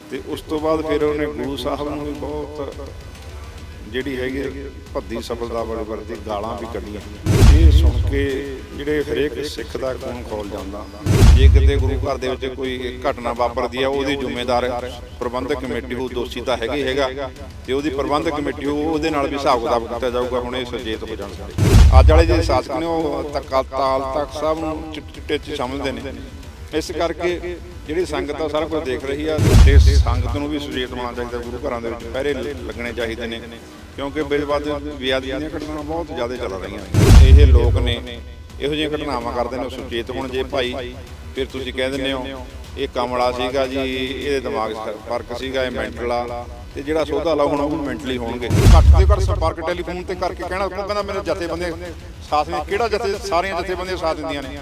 ਤੇ ਉਸ ਤੋਂ ਬਾਅਦ ਫਿਰ ਉਹਨੇ ਗੁਰੂ ਸਾਹਿਬ ਨੂੰ ਵੀ ਬਹੁਤ ਜਿਹੜੀ ਹੈਗੀ ਭੱਦੀ ਸਫਲਤਾ ਵਾਲੇ ਵਰਦੀ ਗਾਲਾਂ ਵੀ ਕੱਢੀਆਂ। ਇਹ ਸੁਣ ਕੇ ਜਿਹੜੇ ਹਰੇਕ ਸਿੱਖ ਦਾ ਖੂਨ ਖੋਲ ਜਾਂਦਾ। ਜੇ ਕਿਤੇ ਗੁਰੂ ਘਰ ਦੇ ਵਿੱਚ ਕੋਈ ਘਟਨਾ ਵਾਪਰਦੀ ਆ, ਉਹਦੀ ਜ਼ਿੰਮੇਦਾਰ ਪ੍ਰਬੰਧਕ ਕਮੇਟੀ ਉਹ ਦੋਸ਼ੀ ਤਾਂ ਹੈਗੀ ਹੈਗਾ। ਤੇ ਉਹਦੀ ਪ੍ਰਬੰਧਕ ਕਮੇਟੀ ਉਹਦੇ ਨਾਲ ਵੀ ਹਿਸਾਬ ਕਿਤਾਬ ਕੀਤਾ ਜਾਊਗਾ, ਹੁਣ ਇਹ ਸੁਚੇਤ ਹੋ ਜਾਣ ਅੱਜ ਵਾਲੇ ਜਿਹੜੇ ਸ਼ਾਸਕ ਨੇ, ਉਹ ਤੱਕਾ ਤਾਲ ਤੱਕ ਸਾਹਿਬ ਨੂੰ ਚਿੱਟੇ ਚ ਸਮਝਦੇ ਨੇ। ਇਸ ਕਰਕੇ ਜਿਹੜੀ ਸੰਗਤ ਆ ਸਾਰਾ ਕੁਝ ਦੇਖ ਰਹੀ ਆ ਤੇ ਸੰਗਤ ਨੂੰ ਵੀ ਸੁਚੇਤ ਹੋਣਾ ਚਾਹੀਦਾ ਗੁਰੂ ਘਰਾਂ ਦੇ ਵਿੱਚ ਪਹਿਰੇ ਲੱਗਣੇ ਚਾਹੀਦੇ ਨੇ। ਕਿਉਂਕਿ ਬੇਵਾਦ ਵਿਆਦੀਆਂ ਦੀਆਂ ਘਟਨਾਵਾਂ ਬਹੁਤ ਜ਼ਿਆਦਾ ਚੱਲ ਰਹੀਆਂ ਨੇ। ਇਹ ਲੋਕ ਨੇ ਇਹੋ ਜਿਹੀਆਂ ਘਟਨਾਵਾਂ ਕਰਦੇ ਨੇ ਸੁਚੇਤ ਹੋਣ ਜੇ ਭਾਈ ਫਿਰ ਤੁਸੀਂ ਕਹਿ ਦਿੰਦੇ ਹੋ ਇਹ ਕਮਲਾ ਸੀਗਾ ਜੀ ਇਹਦੇ ਦਿਮਾਗ 'ਚ ਫ਼ਰਕ ਸੀਗਾ ਇਹ ਮੈਂਟਲ ਆ। ਤੇ ਜਿਹੜਾ ਸੋਧਾ ਲਾ ਹੁਣ ਉਹ ਮੈਂਟਲੀ ਹੋਣਗੇ। ਘੱਟ ਤੋਂ ਘੱਟ ਸੰਪਰਕ ਟੈਲੀਫੋਨ ਤੇ ਕਰਕੇ ਕਹਿਣਾ ਉਹ ਕਹਿੰਦਾ ਮੇਰੇ ਜਥੇਬੰਦੇ ਸਾਥ ਨੇ ਕਿਹੜਾ ਜਥੇ ਸਾਰੀਆਂ ਜਥੇਬੰਦੀਆਂ ਸਾਥ ਦਿੰਦੀਆਂ ਨੇ।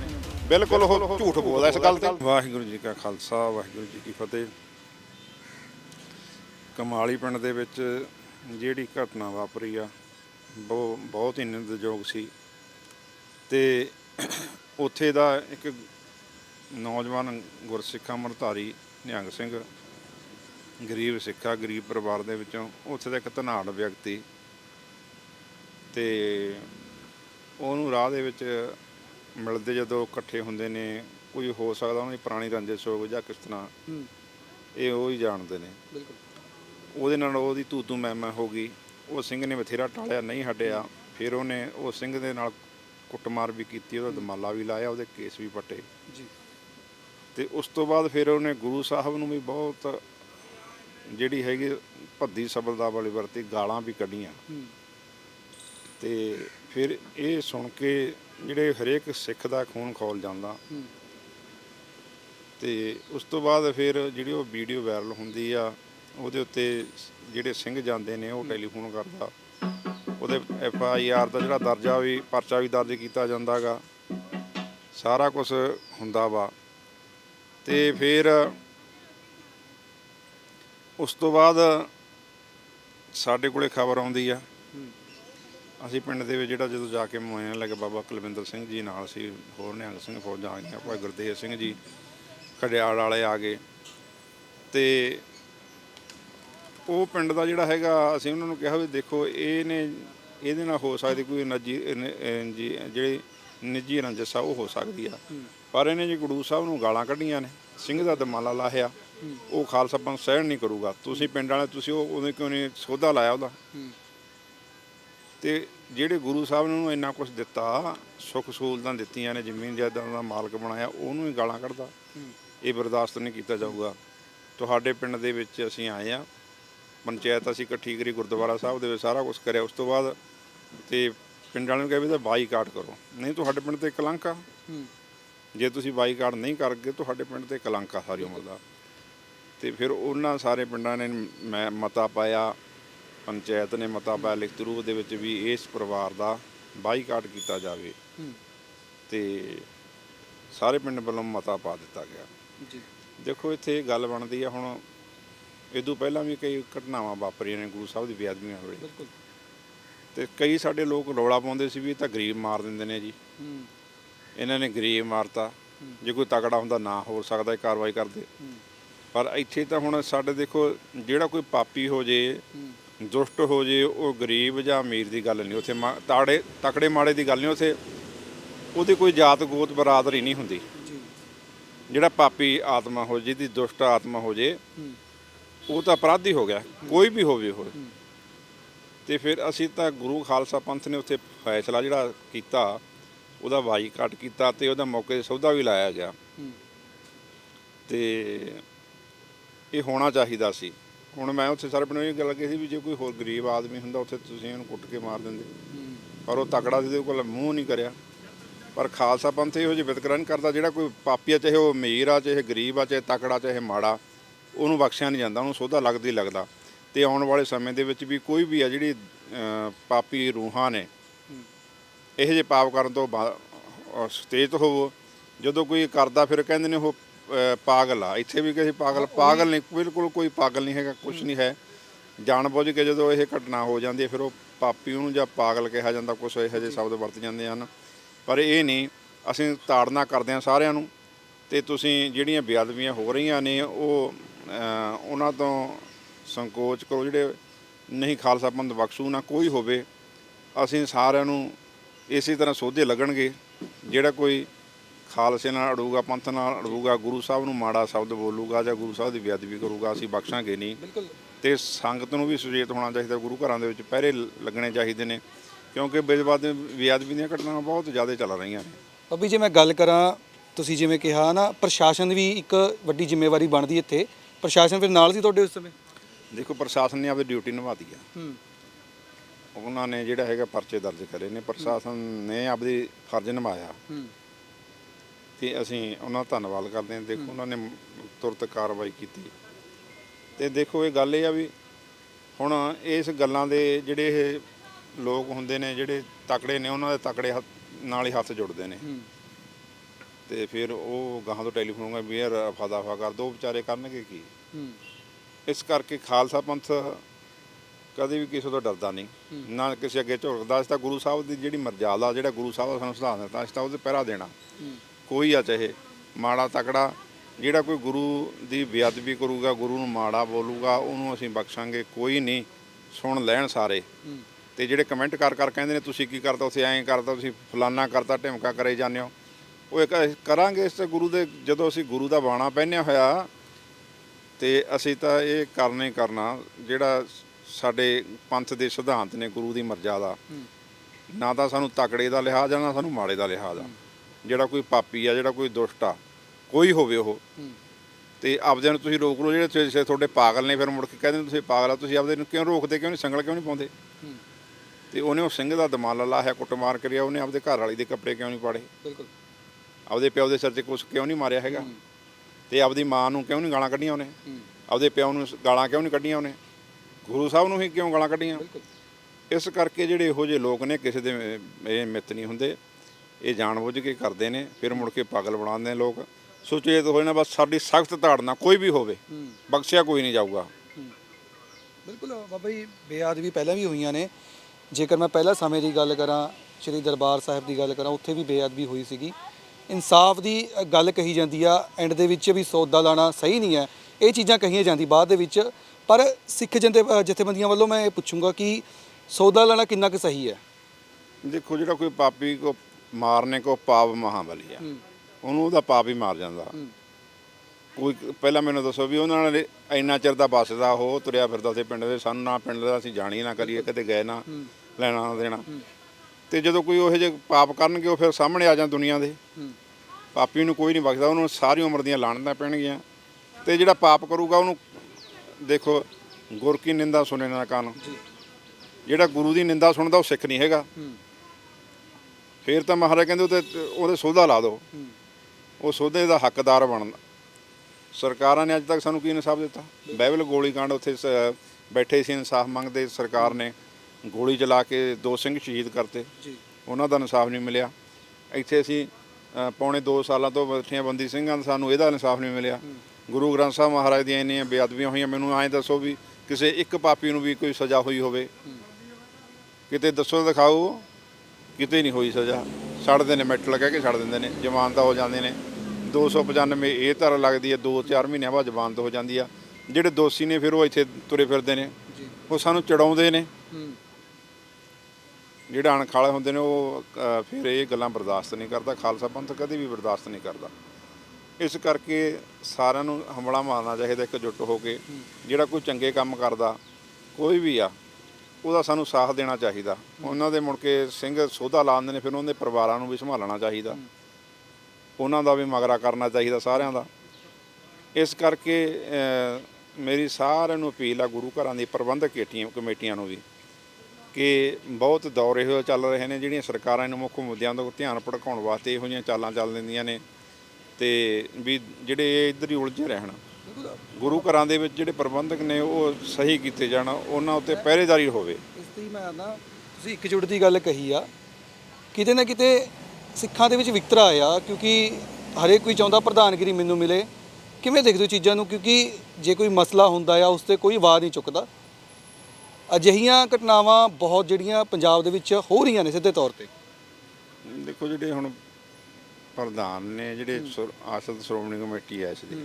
ਬਿਲਕੁਲ ਉਹ ਝੂਠ ਬੋਲਦਾ ਇਸ ਗੱਲ ਤੇ। ਵਾਹਿਗੁਰੂ ਜੀ ਕਾ ਖਾਲਸਾ, ਵਾਹਿਗੁਰੂ ਜੀ ਕੀ ਫਤਿਹ। ਕਮਾਲੀ ਪਿੰਡ ਦੇ ਵਿੱਚ ਜਿਹੜੀ ਘਟਨਾ ਵਾਪਰੀ ਆ, ਬਹੁ, ਬਹੁਤ ਹੀ ਨਿੰਦਯੋਗ ਸੀ। ਤੇ ਉੱਥੇ ਦਾ ਇੱਕ ਨੌਜਵਾਨ ਗੁਰਸਿੱਖ ਅੰਮ੍ਰਿਤਧਾਰੀ ਨਿਹੰਗ ਸਿੰਘ, ਗਰੀਬ ਸਿੱਖਾ, ਗਰੀਬ ਪਰਿਵਾਰ ਦੇ ਵਿੱਚੋਂ ਉੱਥੇ ਦਾ ਇੱਕ ਧਨਾੜ ਵਿਅਕਤੀ ਤੇ ਉਹਨੂੰ ਰਾਹ ਦੇ ਵਿੱਚ ਮਿਲਦੇ ਜਦੋਂ ਇਕੱਠੇ ਹੁੰਦੇ ਨੇ ਕੋਈ ਹੋ ਸਕਦਾ ਉਹਨਾਂ ਦੀ ਪੁਰਾਣੀ ਰੰਜਿਸ਼ ਹੋਵੇ ਜਾਂ ਕਿਸ ਤਰ੍ਹਾਂ। ਇਹ ਉਹ ਹੀ ਜਾਣਦੇ ਨੇ। ਬਿਲਕੁਲ। ਉਹਦੇ ਨਾਲ ਉਹਦੀ ਤੂ ਤੂ ਮੈਂ ਮੈਂ ਹੋ ਗਈ। ਉਹ ਸਿੰਘ ਨੇ ਬਥੇਰਾ ਟਾਲਿਆ ਨਹੀਂ ਹਟਿਆ। ਫਿਰ ਉਹਨੇ ਉਹ ਸਿੰਘ ਦੇ ਨਾਲ ਕੁੱਟਮਾਰ ਵੀ ਕੀਤੀ ਉਹਦਾ ਦਮਾਲਾ ਵੀ ਲਾਇਆ ਉਹਦੇ ਕੇਸ ਵੀ ਪੱਟੇ। ਜੀ। ਤੇ ਉਸ ਤੋਂ ਬਾਅਦ ਫਿਰ ਉਹਨੇ ਗੁਰੂ ਸਾਹਿਬ ਨੂੰ ਵੀ ਬਹੁਤ ਜਿਹੜੀ ਹੈਗੀ ਭੱਦੀ ਸਬਲਤਾ ਵਾਲੀ ਵਰਤੀ ਗਾਲਾਂ ਵੀ ਕੱਢੀਆਂ। ਤੇ ਫਿਰ ਇਹ ਸੁਣ ਕੇ ਜਿਹੜੇ ਹਰੇਕ ਸਿੱਖ ਦਾ ਖੂਨ ਖੋਲ ਜਾਂਦਾ। ਤੇ ਉਸ ਤੋਂ ਬਾਅਦ ਫਿਰ ਜਿਹੜੀ ਉਹ ਵੀਡੀਓ ਵਾਇਰਲ ਹੁੰਦੀ ਆ ਉਹਦੇ ਉੱਤੇ ਜਿਹੜੇ ਸਿੰਘ ਜਾਂਦੇ ਨੇ ਉਹ ਟੈਲੀਫੋਨ ਕਰਦਾ। ਉਹਦੇ ਐਫ ਆਈ ਆਰ ਦਾ ਜਿਹੜਾ ਦਰਜਾ ਵੀ ਪਰਚਾ ਵੀ ਦਰਜ ਕੀਤਾ ਜਾਂਦਾਗਾ। ਸਾਰਾ ਕੁਝ ਹੁੰਦਾ ਵਾ। ਤੇ ਫਿਰ ਉਸ ਤੋਂ ਬਾਅਦ ਸਾਡੇ ਕੋਲੇ ਖਬਰ ਆਉਂਦੀ ਆ। ਅਸੀਂ ਪਿੰਡ ਦੇ ਵਿੱਚ ਜਿਹੜਾ ਜਦੋਂ ਜਾ ਕੇ ਮੁਆਇਨਾ ਲੱਗੇ ਬਾਬਾ ਕੁਲਵਿੰਦਰ ਸਿੰਘ ਜੀ ਨਾਲ ਸੀ ਹੋਰ ਨਿਹੰਗ ਸਿੰਘ ਫੌਜਾਂ ਆ ਗਈਆਂ ਭਾਈ ਗੁਰਦੇਵ ਸਿੰਘ ਜੀ ਖੜਿਆਲ ਵਾਲੇ ਆ ਗਏ। ਤੇ ਉਹ ਪਿੰਡ ਦਾ ਜਿਹੜਾ ਹੈਗਾ ਅਸੀਂ ਉਹਨਾਂ ਨੂੰ ਕਿਹਾ ਵੀ ਦੇਖੋ ਇਹ ਨੇ ਇਹਦੇ ਨਾਲ ਹੋ ਸਕਦੀ ਕੋਈ ਨਜੀ ਜਿਹੜੀ ਨਿੱਜੀ ਰੰਜਸ ਆ ਉਹ ਹੋ ਸਕਦੀ ਆ। ਪਰ ਇਹਨੇ ਜੀ ਗੁਰੂ ਸਾਹਿਬ ਨੂੰ ਗਾਲਾਂ ਕੱਢੀਆਂ ਨੇ ਸਿੰਘ ਦਾ ਦਮਾਲਾ ਲਾਹਿਆ। ਉਹ ਖਾਲਸਾ ਪੰਥ ਸਹਿਣ ਨਹੀਂ ਕਰੂਗਾ। ਤੁਸੀਂ ਪਿੰਡ ਵਾਲੇ ਤੁਸੀਂ ਉਹ ਉਹਦੇ ਕਿਉਂ ਨਹੀਂ ਸੋਧਾ ਲਾਇਆ ਉਹਦਾ? ਤੇ ਜਿਹੜੇ ਗੁਰੂ ਸਾਹਿਬ ਨੇ ਉਹਨੂੰ ਇੰਨਾ ਕੁਝ ਦਿੱਤਾ ਸੁੱਖ ਸਹੂਲਤਾਂ ਦਿੱਤੀਆਂ ਨੇ ਜ਼ਮੀਨ ਜਾਇਦਾਦ ਦਾ ਮਾਲਕ ਬਣਾਇਆ ਉਹਨੂੰ ਹੀ ਗਾਲਾਂ ਕੱਢਦਾ। ਇਹ ਬਰਦਾਸ਼ਤ ਨਹੀਂ ਕੀਤਾ ਜਾਊਗਾ। ਤੁਹਾਡੇ ਪਿੰਡ ਦੇ ਵਿੱਚ ਅਸੀਂ ਆਏ ਆ ਪੰਚਾਇਤ ਅਸੀਂ ਇਕੱਠੀ ਕਰੀ ਗੁਰਦੁਆਰਾ ਸਾਹਿਬ ਦੇ ਵਿੱਚ ਸਾਰਾ ਕੁਝ ਕਰਿਆ। ਉਸ ਤੋਂ ਬਾਅਦ ਤੇ ਪਿੰਡ ਵਾਲਿਆਂ ਨੂੰ ਕਿਹਾ ਵੀ ਇਹਦਾ ਬਾਈਕਾਟ ਕਰੋ। ਨਹੀਂ ਤੁਹਾਡੇ ਪਿੰਡ ਤੇ ਕਲੰਕ ਆ। ਜੇ ਤੁਸੀਂ ਬਾਈਕਾਟ ਨਹੀਂ ਕਰਗੇ ਤੁਹਾਡੇ ਪਿੰਡ ਤੇ ਕਲੰਕ ਆ ਸਾਰੀ ਉਮਰ ਦਾ। ਤੇ ਫਿਰ ਉਹਨਾਂ ਸਾਰੇ ਪਿੰਡਾਂ ਨੇ ਮੈਂ ਮਤਾ ਪਾਇਆ। ਪੰਚਾਇਤ ਨੇ ਮਤਾ ਪਾਇਆ ਲਿਖਤ ਰੂਪ ਦੇ ਵਿੱਚ ਵੀ ਇਸ ਪਰਿਵਾਰ ਦਾ ਬਾਈਕਾਟ ਕੀਤਾ ਜਾਵੇ। ਹੂੰ। ਤੇ ਸਾਰੇ ਪਿੰਡ ਵੱਲੋਂ ਮਤਾ ਪਾ ਦਿੱਤਾ ਗਿਆ। ਜੀ। ਦੇਖੋ ਇੱਥੇ ਗੱਲ ਬਣਦੀ ਆ ਹੁਣ ਇਦੋਂ ਪਹਿਲਾਂ ਵੀ ਕਈ ਘਟਨਾਵਾਂ ਵਾਪਰੀਆਂ ਨੇ ਗੁਰੂ ਸਾਹਿਬ ਦੀ ਬੇਅਦਬੀਆਂ ਵੇਲੇ ਬਿਲਕੁਲ। ਤੇ ਕਈ ਸਾਡੇ ਲੋਕ ਰੌਲਾ ਪਾਉਂਦੇ ਸੀ ਵੀ ਇਹ ਤਾਂ ਗਰੀਬ ਮਾਰ ਦਿੰਦੇ ਨੇ ਜੀ। ਹੂੰ। ਇਹਨਾਂ ਨੇ ਗਰੀਬ ਮਾਰਤਾ। ਜੇ ਕੋਈ ਤਕੜਾ ਹੁੰਦਾ ਨਾ ਹੋ ਸਕਦਾ ਇਹ ਕਾਰਵਾਈ ਕਰਦੇ। ਹੂੰ। ਪਰ ਇੱਥੇ ਤਾਂ ਹੁਣ ਸਾਡੇ ਦੇਖੋ ਜਿਹੜਾ ਕੋਈ ਪਾਪੀ ਹੋ ਜੇ ਹੂੰ। ਦੁਸ਼ਟ ਹੋ ਜੇ ਉਹ ਗਰੀਬ ਜਾਂ ਅਮੀਰ ਦੀ ਗੱਲ ਨਹੀਂ ਉੱਥੇ ਤਾੜੇ ਤਕੜੇ ਮਾੜੇ ਦੀ ਗੱਲ ਨਹੀਂ ਉੱਥੇ ਉਹਦੀ ਕੋਈ ਜਾਤ ਗੋਤ ਬਰਾਦਰੀ ਨਹੀਂ ਹੁੰਦੀ। ਜਿਹੜਾ ਪਾਪੀ ਆਤਮਾ ਹੋ ਜੇ ਜਿਹਦੀ ਦੁਸ਼ਟ ਆਤਮਾ ਹੋ ਜੇ ਉਹ ਤਾਂ ਅਪਰਾਧੀ ਹੋ ਗਿਆ ਕੋਈ ਵੀ ਹੋਵੇ ਉਹ। ਤੇ ਫਿਰ ਅਸੀਂ ਤਾਂ ਗੁਰੂ ਖਾਲਸਾ ਪੰਥ ਨੇ ਉੱਥੇ ਫੈਸਲਾ ਜਿਹੜਾ ਕੀਤਾ ਉਹਦਾ ਬਾਈਕਾਟ ਕੀਤਾ ਤੇ ਉਹਦਾ ਮੌਕੇ ਤੇ ਸੌਦਾ ਵੀ ਲਾਇਆ ਗਿਆ। ਤੇ ਇਹ ਹੋਣਾ ਚਾਹੀਦਾ ਸੀ। ਹੁਣ ਮੈਂ ਉੱਥੇ ਸਾਰੇ ਪਿੰਡ ਨੂੰ ਇਹ ਗੱਲ ਕਹੀ ਸੀ ਵੀ ਜੇ ਕੋਈ ਹੋਰ ਗਰੀਬ ਆਦਮੀ ਹੁੰਦਾ, ਉੱਥੇ ਤੁਸੀਂ ਉਹਨੂੰ ਕੁੱਟ ਕੇ ਮਾਰ ਦਿੰਦੇ। ਪਰ ਉਹ ਤਕੜਾ ਜਿਹਦੇ ਕੋਲ ਮੂੰਹ ਨਹੀਂ ਕਰਿਆ। ਪਰ ਖਾਲਸਾ ਪੰਥ ਇਹੋ ਜਿਹੀ ਵਿਤਕਰਾ ਨਹੀਂ ਕਰਦਾ, ਜਿਹੜਾ ਕੋਈ ਪਾਪੀ ਆ, ਚਾਹੇ ਉਹ ਅਮੀਰ ਆ, ਚਾਹੇ ਗਰੀਬ ਆ, ਚਾਹੇ ਤਕੜਾ, ਚਾਹੇ ਮਾੜਾ, ਉਹਨੂੰ ਬਖਸ਼ਿਆ ਨਹੀਂ ਜਾਂਦਾ, ਉਹਨੂੰ ਸੋਧਾ ਲੱਗਦਾ ਹੀ ਲੱਗਦਾ। ਤੇ ਆਉਣ ਵਾਲੇ ਸਮੇਂ ਦੇ ਵਿੱਚ ਵੀ ਕੋਈ ਵੀ ਆ ਜਿਹੜੀ ਪਾਪੀ ਰੂਹਾਂ ਨੇ, ਇਹੋ ਜਿਹੇ ਪਾਪ ਕਰਨ ਤੋਂ ਬਾ- ਹੋਵੋ। ਜਦੋਂ ਕੋਈ ਕਰਦਾ, ਫਿਰ ਕਹਿੰਦੇ ਨੇ ਉਹ ਪਾਗਲ ਆ। ਇੱਥੇ ਵੀ ਕਿਸੇ ਪਾਗਲ ਪਾਗਲ ਨਹੀਂ ਬਿਲਕੁਲ ਕੋਈ ਪਾਗਲ ਨਹੀਂ ਹੈਗਾ ਕੁਝ ਨਹੀਂ ਹੈ। ਜਾਣ ਬੁੱਝ ਕੇ ਜਦੋਂ ਇਹ ਘਟਨਾ ਹੋ ਜਾਂਦੀ ਹੈ ਫਿਰ ਉਹ ਪਾਪੀ ਉਹਨੂੰ ਜਾਂ ਪਾਗਲ ਕਿਹਾ ਜਾਂਦਾ ਕੁਝ ਇਹੋ ਜਿਹੇ ਸ਼ਬਦ ਵਰਤ ਜਾਂਦੇ ਹਨ। ਪਰ ਇਹ ਨਹੀਂ ਅਸੀਂ ਤਾੜਨਾ ਕਰਦੇ ਹਾਂ ਸਾਰਿਆਂ ਨੂੰ ਤੇ ਤੁਸੀਂ ਜਿਹੜੀਆਂ ਬੇਅਦਬੀਆਂ ਹੋ ਰਹੀਆਂ ਨੇ ਉਹ ਉਹਨਾਂ ਤੋਂ ਸੰਕੋਚ ਕਰੋ। ਜਿਹੜੇ ਨਹੀਂ ਖਾਲਸਾ ਪੰਥ ਬਖਸ਼ੂ ਨਾ ਕੋਈ ਹੋਵੇ ਅਸੀਂ ਸਾਰਿਆਂ ਨੂੰ ਇਸੇ ਤਰ੍ਹਾਂ ਸੋਧੇ ਲੱਗਣਗੇ ਜਿਹੜਾ ਕੋਈ ਖਾਲਸੇ ਨਾਲ ਅੜੂਗਾ ਪੰਥ ਨਾਲ ਅੜੂਗਾ ਗੁਰੂ ਸਾਹਿਬ ਨੂੰ ਮਾੜਾ ਸ਼ਬਦ ਬੋਲੂਗਾ ਜਾਂ ਗੁਰੂ ਸਾਹਿਬ ਦੀ ਬੇਅਦਬੀ ਕਰੂਗਾ ਅਸੀਂ ਬਖਸ਼ਾਂਗੇ ਨਹੀਂ। ਬਿਲਕੁਲ। ਤੇ ਸੰਗਤ ਨੂੰ ਵੀ ਸੁਚੇਤ ਹੋਣਾ ਚਾਹੀਦਾ ਗੁਰੂ ਘਰਾਂ ਦੇ ਵਿੱਚ ਪਹਿਰੇ ਲੱਗਣੇ ਚਾਹੀਦੇ ਨੇ ਕਿਉਂਕਿ ਬੇਜਵਾਦ ਬੇਅਦਬੀ ਦੀਆਂ ਘਟਨਾਵਾਂ ਬਹੁਤ ਜ਼ਿਆਦਾ ਚੱਲ ਰਹੀਆਂ ਨੇ। ਅਭੀ ਜੇ ਮੈਂ ਗੱਲ ਕਰਾਂ ਤੁਸੀਂ ਜਿਵੇਂ ਕਿਹਾ ਨਾ ਪ੍ਰਸ਼ਾਸਨ ਵੀ ਇੱਕ ਵੱਡੀ ਜ਼ਿੰਮੇਵਾਰੀ ਬਣਦੀ ਇੱਥੇ। ਪ੍ਰਸ਼ਾਸਨ ਫਿਰ ਨਾਲ ਸੀ ਤੁਹਾਡੇ ਉਸ ਸਮੇਂ? ਦੇਖੋ ਪ੍ਰਸ਼ਾਸਨ ਨੇ ਆਪਣੀ ਡਿਊਟੀ ਨਿਭਾਤੀ ਆ। ਹੂੰ। ਉਹਨਾਂ ਨੇ ਜਿਹੜਾ ਹੈਗਾ ਪਰਚੇ ਦਰਜ ਕਰੇ ਨੇ। ਪ੍ਰਸ਼ਾਸਨ ਨੇ ਆਪਣੀ ਫਰਜ਼ ਨਿਭਾਇਆ। ਹੂੰ। ਤੇ ਅਸੀਂ ਉਹਨਾਂ ਦਾ ਧੰਨਵਾਦ ਕਰਦੇ ਹਾਂ। ਦੇਖੋ ਉਹਨਾਂ ਨੇ ਤੁਰਤ ਕਾਰਵਾਈ ਕੀਤੀ। ਤੇ ਦੇਖੋ ਇਹ ਗੱਲ ਇਹ ਆ ਵੀ ਹੁਣ ਇਸ ਗੱਲਾਂ ਦੇ ਜਿਹੜੇ ਇਹ ਲੋਕ ਹੁੰਦੇ ਨੇ ਜਿਹੜੇ ਤਕੜੇ ਨੇ ਉਹਨਾਂ ਦੇ ਤਕੜੇ ਨਾਲ ਹੀ ਹੱਥ ਜੁੜਦੇ ਨੇ। ਤੇ ਫਿਰ ਉਹ ਗਾਹਾਂ ਤੋਂ ਟੈਲੀਫੋਨ ਕਰ ਵੀ ਯਾਰ ਫਾਦਾਫਾ ਕਰ ਦੋ ਵਿਚਾਰੇ ਕਰਨਗੇ ਕੀ? ਇਸ ਕਰਕੇ ਖਾਲਸਾ ਪੰਥ ਕਦੇ ਵੀ ਕਿਸੇ ਤੋਂ ਡਰਦਾ ਨਹੀਂ। ਨਾ ਕਿਸੇ ਅੱਗੇ ਝੁਕਦਾ ਅਸੀਂ ਤਾਂ ਗੁਰੂ ਸਾਹਿਬ ਦੀ ਜਿਹੜੀ ਮਰਜ਼ਾਦਾ ਜਿਹੜਾ ਗੁਰੂ ਸਾਹਿਬ ਦਾ ਸਾਨੂੰ ਸਿਧਾਂਤ ਦਿੱਤਾ ਅਸੀਂ ਤਾਂ ਉਹਦੇ ਪਹਿਰਾ ਦੇਣਾ। ਕੋਈ ਆ ਚਾਹੇ ਮਾੜਾ ਤਕੜਾ ਜਿਹੜਾ ਕੋਈ ਗੁਰੂ ਦੀ ਬੇਅਦਬੀ ਕਰੂਗਾ ਗੁਰੂ ਨੂੰ ਮਾੜਾ ਬੋਲੂਗਾ ਉਹਨੂੰ ਅਸੀਂ ਬਖਸ਼ਾਂਗੇ ਕੋਈ ਨਹੀਂ ਸੁਣ ਲੈਣ ਸਾਰੇ। ਤੇ ਜਿਹੜੇ ਕਮੈਂਟ ਕਰ ਕਰ ਕਹਿੰਦੇ ਨੇ ਤੁਸੀਂ ਕੀ ਕਰਦਾ ਉੱਥੇ ਐਂ ਕਰਦਾ ਤੁਸੀਂ ਫਲਾਨਾ ਕਰਦਾ ਢਿਮਕਾ ਕਰੇ ਜਾਂਦੇ ਹੋ। ਉਹ ਇੱਕ ਕਰਾਂਗੇ ਇਸ ਤੇ ਗੁਰੂ ਦੇ ਜਦੋਂ ਅਸੀਂ ਗੁਰੂ ਦਾ ਬਾਣਾ ਪਹਿਨਿਆ ਹੋਇਆ ਤੇ ਅਸੀਂ ਤਾਂ ਇਹ ਕਰਨਾ ਹੀ ਕਰਨਾ ਜਿਹੜਾ ਸਾਡੇ ਪੰਥ ਦੇ ਸਿਧਾਂਤ ਨੇ ਗੁਰੂ ਦੀ ਮਰਜ਼ਾਦਾ ਹੂੰ। ਨਾ ਤਾਂ ਸਾਨੂੰ ਤਕੜੇ ਦਾ ਲਿਹਾਜ਼ ਆ ਨਾ ਸਾਨੂੰ ਮਾੜੇ ਦਾ ਲਿਹਾਜ਼ ਆ। ਜਿਹੜਾ ਕੋਈ ਪਾਪੀ ਆ ਜਿਹੜਾ ਕੋਈ ਦੁਸ਼ਟ ਆ ਕੋਈ ਹੋਵੇ ਉਹ। ਤੇ ਆਪਦਿਆਂ ਨੂੰ ਤੁਸੀਂ ਰੋਕ ਲਓ ਜਿਹੜੇ ਤੁਹਾਡੇ ਪਾਗਲ ਨੇ ਫਿਰ ਮੁੜ ਕੇ ਕਹਿੰਦੇ ਤੁਸੀਂ ਪਾਗਲ ਆ ਤੁਸੀਂ ਆਪਦੇ ਨੂੰ ਕਿਉਂ ਰੋਕਦੇ ਕਿਉਂ ਨਹੀਂ ਸੰਗਲ ਕਿਉਂ ਨਹੀਂ ਪਾਉਂਦੇ? ਤੇ ਉਹਨੇ ਉਹ ਸਿੰਘ ਦਾ ਦਮਾਲਾ ਲਾਹਿਆ ਕੁੱਟਮਾਰ ਕਰਿਆ ਉਹਨੇ ਆਪਦੇ ਘਰ ਵਾਲੀ ਦੇ ਕੱਪੜੇ ਕਿਉਂ ਨਹੀਂ ਪਾੜੇ? ਬਿਲਕੁਲ। ਆਪਦੇ ਪਿਓ ਦੇ ਸਿਰ 'ਤੇ ਕੁਛ ਕਿਉਂ ਨਹੀਂ ਮਾਰਿਆ ਹੈਗਾ? ਤੇ ਆਪਦੀ ਮਾਂ ਨੂੰ ਕਿਉਂ ਨਹੀਂ ਗਾਲਾਂ ਕੱਢੀਆਂ ਉਹਨੇ? ਆਪਦੇ ਪਿਓ ਨੂੰ ਗਾਲਾਂ ਕਿਉਂ ਨਹੀਂ ਕੱਢੀਆਂ ਉਹਨੇ? ਗੁਰੂ ਸਾਹਿਬ ਨੂੰ ਹੀ ਕਿਉਂ ਗਾਲਾਂ ਕੱਢੀਆਂ? ਬਿਲਕੁਲ। ਇਸ ਕਰਕੇ ਜਿਹੜੇ ਇਹੋ ਜਿਹੇ ਲੋਕ ਨੇ ਕਿਸੇ ਦੇ ਇਹ ਮਿੱਤ ਨਹੀਂ ਹੁੰਦੇ। ਇਹ ਜਾਣਬੁੱਝ ਕੇ ਕਰਦੇ ਨੇ ਫਿਰ ਮੁੜ ਕੇ ਪਾਗਲ ਬਣਾਉਂਦੇ ਨੇ ਲੋਕ। ਸੁਚੇਤ ਹੋਏ ਨਾ ਬਸ ਸਾਡੀ ਸਖਤ ਧਾੜਨਾ ਕੋਈ ਵੀ ਹੋਵੇ ਹੂੰ ਬਖਸ਼ਿਆ ਕੋਈ ਨਹੀਂ ਜਾਊਗਾ। ਹੂੰ। ਬਿਲਕੁਲ ਬਾਬਾ ਜੀ ਬੇਅਦਬੀ ਪਹਿਲਾਂ ਵੀ ਹੋਈਆਂ ਨੇ। ਜੇਕਰ ਮੈਂ ਪਹਿਲਾਂ ਸਮੇਂ ਦੀ ਗੱਲ ਕਰਾਂ ਸ੍ਰੀ ਦਰਬਾਰ ਸਾਹਿਬ ਦੀ ਗੱਲ ਕਰਾਂ ਉੱਥੇ ਵੀ ਬੇਅਦਬੀ ਹੋਈ ਸੀਗੀ। ਇਨਸਾਫ ਦੀ ਗੱਲ ਕਹੀ ਜਾਂਦੀ ਆ ਐਂਡ ਦੇ ਵਿੱਚ ਵੀ ਸੌਦਾ ਲਾਣਾ ਸਹੀ ਨਹੀਂ ਹੈ। ਇਹ ਚੀਜ਼ਾਂ ਕਹੀਆਂ ਜਾਂਦੀ ਬਾਅਦ ਦੇ ਵਿੱਚ ਪਰ ਸਿੱਖ ਜੰਦੇ ਜਥੇਬੰਦੀਆਂ ਵੱਲੋਂ ਮੈਂ ਇਹ ਪੁੱਛੂੰਗਾ ਕਿ ਸੌਦਾ ਲਾਣਾ ਕਿੰਨਾ ਕੁ ਸਹੀ ਹੈ? ਦੇਖੋ ਜਿਹੜਾ ਕੋਈ ਪਾਪੀ ਕੋ ਮਾਰਨੇ ਕੋ ਪਾਪ ਮਹਾਬਲੀ ਆ। ਉਹਨੂੰ ਉਹਦਾ ਪਾਪ ਹੀ ਮਾਰ ਜਾਂਦਾ। ਕੋਈ ਪਹਿਲਾਂ ਮੈਨੂੰ ਦੱਸੋ ਵੀ ਉਹਨਾਂ ਨੇ ਇੰਨਾ ਚਿਰ ਦਾ ਬਸਦਾ ਉਹ ਤੁਰਿਆ ਫਿਰਦਾ ਸੀ ਪਿੰਡ ਦੇ ਸਾਨੂੰ ਨਾ ਪਿੰਡ ਦਾ ਅਸੀਂ ਜਾਣੀ ਨਾ ਕਰੀਏ ਕਦੇ ਗਏ ਨਾ ਲੈਣਾ ਨਾ ਦੇਣਾ। ਤੇ ਜਦੋਂ ਕੋਈ ਉਹੋ ਜਿਹੇ ਪਾਪ ਕਰਨਗੇ ਉਹ ਫਿਰ ਸਾਹਮਣੇ ਆ ਜਾਂ ਦੁਨੀਆ ਦੇ। ਪਾਪੀ ਨੂੰ ਕੋਈ ਨਹੀਂ ਬਖਸ਼ਦਾ ਉਹਨੂੰ ਸਾਰੀ ਉਮਰ ਦੀਆਂ ਲਾਣਤਾਂ ਪੈਣਗੀਆਂ। ਤੇ ਜਿਹੜਾ ਪਾਪ ਕਰੂਗਾ ਉਹਨੂੰ ਦੇਖੋ ਗੁਰ ਕੀ ਨਿੰਦਾ ਸੁਣੇ ਨਾ ਕਾਨ ਜਿਹੜਾ ਗੁਰੂ ਦੀ ਨਿੰਦਾ ਸੁਣਦਾ ਉਹ ਸਿੱਖ ਨਹੀਂ ਹੈਗਾ। ਫੇਰ ਤਾਂ ਮਹਾਰਾਜ ਕਹਿੰਦੇ ਉਹਦੇ ਉਹਦੇ ਸੋਧਾ ਲਾ ਦਿਓ। ਉਹ ਸੋਧੇ ਦਾ ਹੱਕਦਾਰ ਬਣਦਾ ਸਰਕਾਰਾਂ ਨੇ ਅੱਜ ਤੱਕ ਸਾਨੂੰ ਕੀ ਇਨਸਾਫ ਦਿੱਤਾ? ਬਾਈਬਲ ਗੋਲੀ ਕਾਂਡ ਉੱਥੇ ਬੈਠੇ ਸੀ ਇਨਸਾਫ ਮੰਗਦੇ ਸਰਕਾਰ ਨੇ। ਗੋਲੀ ਚਲਾ ਕੇ ਦੋ ਸਿੰਘ ਸ਼ਹੀਦ ਕਰਤੇ। ਜੀ। ਉਹਨਾਂ ਦਾ ਇਨਸਾਫ ਨਹੀਂ ਮਿਲਿਆ। ਇੱਥੇ ਅਸੀਂ ਪੌਣੇ 2 ਸਾਲਾਂ ਤੋਂ ਬੈਠੇ ਹਾਂ ਬੰਦੀ ਸਿੰਘਾਂ ਦਾ ਸਾਨੂੰ ਇਹਦਾ ਇਨਸਾਫ ਨਹੀਂ ਮਿਲਿਆ। ਗੁਰੂ ਗ੍ਰੰਥ ਸਾਹਿਬ ਮਹਾਰਾਜ ਦੀਆਂ ਇੰਨੀਆਂ ਬੇਅਦਬੀਆਂ ਹੋਈਆਂ। ਮੈਨੂੰ ਐਂ ਦੱਸੋ ਵੀ ਕਿਸੇ ਇੱਕ ਪਾਪੀ ਨੂੰ ਵੀ ਕੋਈ ਸਜ਼ਾ ਹੋਈ ਹੋਵੇ। ਕਿਤੇ ਦੱਸੋ ਦਿਖਾਓ। ਕਿਤੇ ਨਹੀਂ ਹੋਈ ਸਜ਼ਾ। ਛੱਡਦੇ ਨੇ ਮੈਟਲ ਕਹਿ ਕੇ ਛੱਡ ਦਿੰਦੇ ਨੇ ਜ਼ਮਾਨਤ ਹੋ ਜਾਂਦੇ ਨੇ। 295 ਇਹ ਧਰ ਲੱਗਦੀ ਹੈ 2-4 ਮਹੀਨਿਆਂ ਬਾਅਦ ਜ਼ਮਾਨਤ ਹੋ ਜਾਂਦੀ ਆ। ਜਿਹੜੇ ਦੋਸ਼ੀ ਨੇ ਫਿਰ ਉਹ ਇੱਥੇ ਤੁਰੇ ਫਿਰਦੇ ਨੇ। ਉਹ ਸਾਨੂੰ ਚੜਾਉਂਦੇ ਨੇ। ਜਿਹੜਾ ਅਣਖਾਲੇ ਹੁੰਦੇ ਨੇ ਉਹ ਫਿਰ ਇਹ ਗੱਲਾਂ ਬਰਦਾਸ਼ਤ ਨਹੀਂ ਕਰਦਾ। ਖਾਲਸਾ ਪੰਥ ਕਦੇ ਵੀ ਬਰਦਾਸ਼ਤ ਨਹੀਂ ਕਰਦਾ। ਇਸ ਕਰਕੇ ਸਾਰਿਆਂ ਨੂੰ ਹਮਲਾ ਮਾਰਨਾ ਚਾਹੀਦਾ ਇਕਜੁੱਟ ਹੋ ਕੇ। ਜਿਹੜਾ ਕੋਈ ਚੰਗੇ ਕੰਮ ਕਰਦਾ ਕੋਈ ਵੀ ਆ ਉਹਦਾ ਸਾਨੂੰ ਸਾਥ ਦੇਣਾ ਚਾਹੀਦਾ। ਉਹਨਾਂ ਦੇ ਮੁੜ ਕੇ ਸਿੰਘ ਸੋਧਾ ਲਾਉਂਦੇ ਨੇ, ਫਿਰ ਉਹਨਾਂ ਦੇ ਪਰਿਵਾਰਾਂ ਨੂੰ ਵੀ ਸੰਭਾਲਣਾ ਚਾਹੀਦਾ। ਉਹਨਾਂ ਦਾ ਵੀ ਮਗਰਾ ਕਰਨਾ ਚਾਹੀਦਾ ਸਾਰਿਆਂ ਦਾ। ਇਸ ਕਰਕੇ ਮੇਰੀ ਸਾਰਿਆਂ ਨੂੰ ਅਪੀਲ ਆ ਗੁਰੂ ਘਰਾਂ ਦੀ, ਪ੍ਰਬੰਧਕ ਕਮੇਟੀਆਂ ਕਮੇਟੀਆਂ ਨੂੰ ਵੀ, ਕਿ ਬਹੁਤ ਦੌਰ ਇਹੋ ਚੱਲ ਰਹੇ ਨੇ, ਜਿਹੜੀਆਂ ਸਰਕਾਰਾਂ ਨੂੰ ਮੁੱਖ ਮੁੱਦਿਆਂ ਤੋਂ ਧਿਆਨ ਭਟਕਾਉਣ ਵਾਸਤੇ ਇਹੋ ਜਿਹੀਆਂ ਚਾਲਾਂ ਚੱਲ ਦਿੰਦੀਆਂ ਨੇ। ਤੇ ਵੀ ਜਿਹੜੇ ਇਹ ਇੱਧਰ ਹੀ ਉਲਝੇ ਰਹਿਣ। ਗੁਰੂ ਘਰਾਂ ਦੇ ਵਿੱਚ ਜਿਹੜੇ ਪ੍ਰਬੰਧਕ ਨੇ ਉਹ ਸਹੀ ਕੀਤੇ ਜਾਣ ਉਹਨਾਂ ਉੱਤੇ ਪਹਿਰੇਦਾਰੀ ਹੋਵੇ। ਇਸ ਦੀ ਮੈਂ ਨਾ ਤੁਸੀਂ ਇੱਕਜੁੱਟ ਦੀ ਗੱਲ ਕਹੀ ਆ। ਕਿਤੇ ਨਾ ਕਿਤੇ ਸਿੱਖਾਂ ਦੇ ਵਿੱਚ ਵਿਤਕਰਾ ਆਇਆ ਕਿਉਂਕਿ ਹਰੇਕ ਕੋਈ ਚਾਹੁੰਦਾ ਪ੍ਰਧਾਨਗਿਰੀ ਮੈਨੂੰ ਮਿਲੇ। ਕਿਵੇਂ ਦੇਖਦੇ ਹੋ ਚੀਜ਼ਾਂ ਨੂੰ? ਕਿਉਂਕਿ ਜੇ ਕੋਈ ਮਸਲਾ ਹੁੰਦਾ ਆ ਉਸ ਤੇ ਕੋਈ ਆਵਾਜ਼ ਨਹੀਂ ਚੁੱਕਦਾ। ਅਜਿਹੀਆਂ ਘਟਨਾਵਾਂ ਬਹੁਤ ਜਿਹੜੀਆਂ ਪੰਜਾਬ ਦੇ ਵਿੱਚ ਹੋ ਰਹੀਆਂ ਨੇ ਸਿੱਧੇ ਤੌਰ ਤੇ। ਦੇਖੋ ਜਿਹੜੇ ਹੁਣ ਪ੍ਰਧਾਨ ਨੇ ਜਿਹੜੇ ਆਸਦ ਸ਼੍ਰੋਮਣੀ ਕਮੇਟੀ ਐ ਇਸ ਦੀ।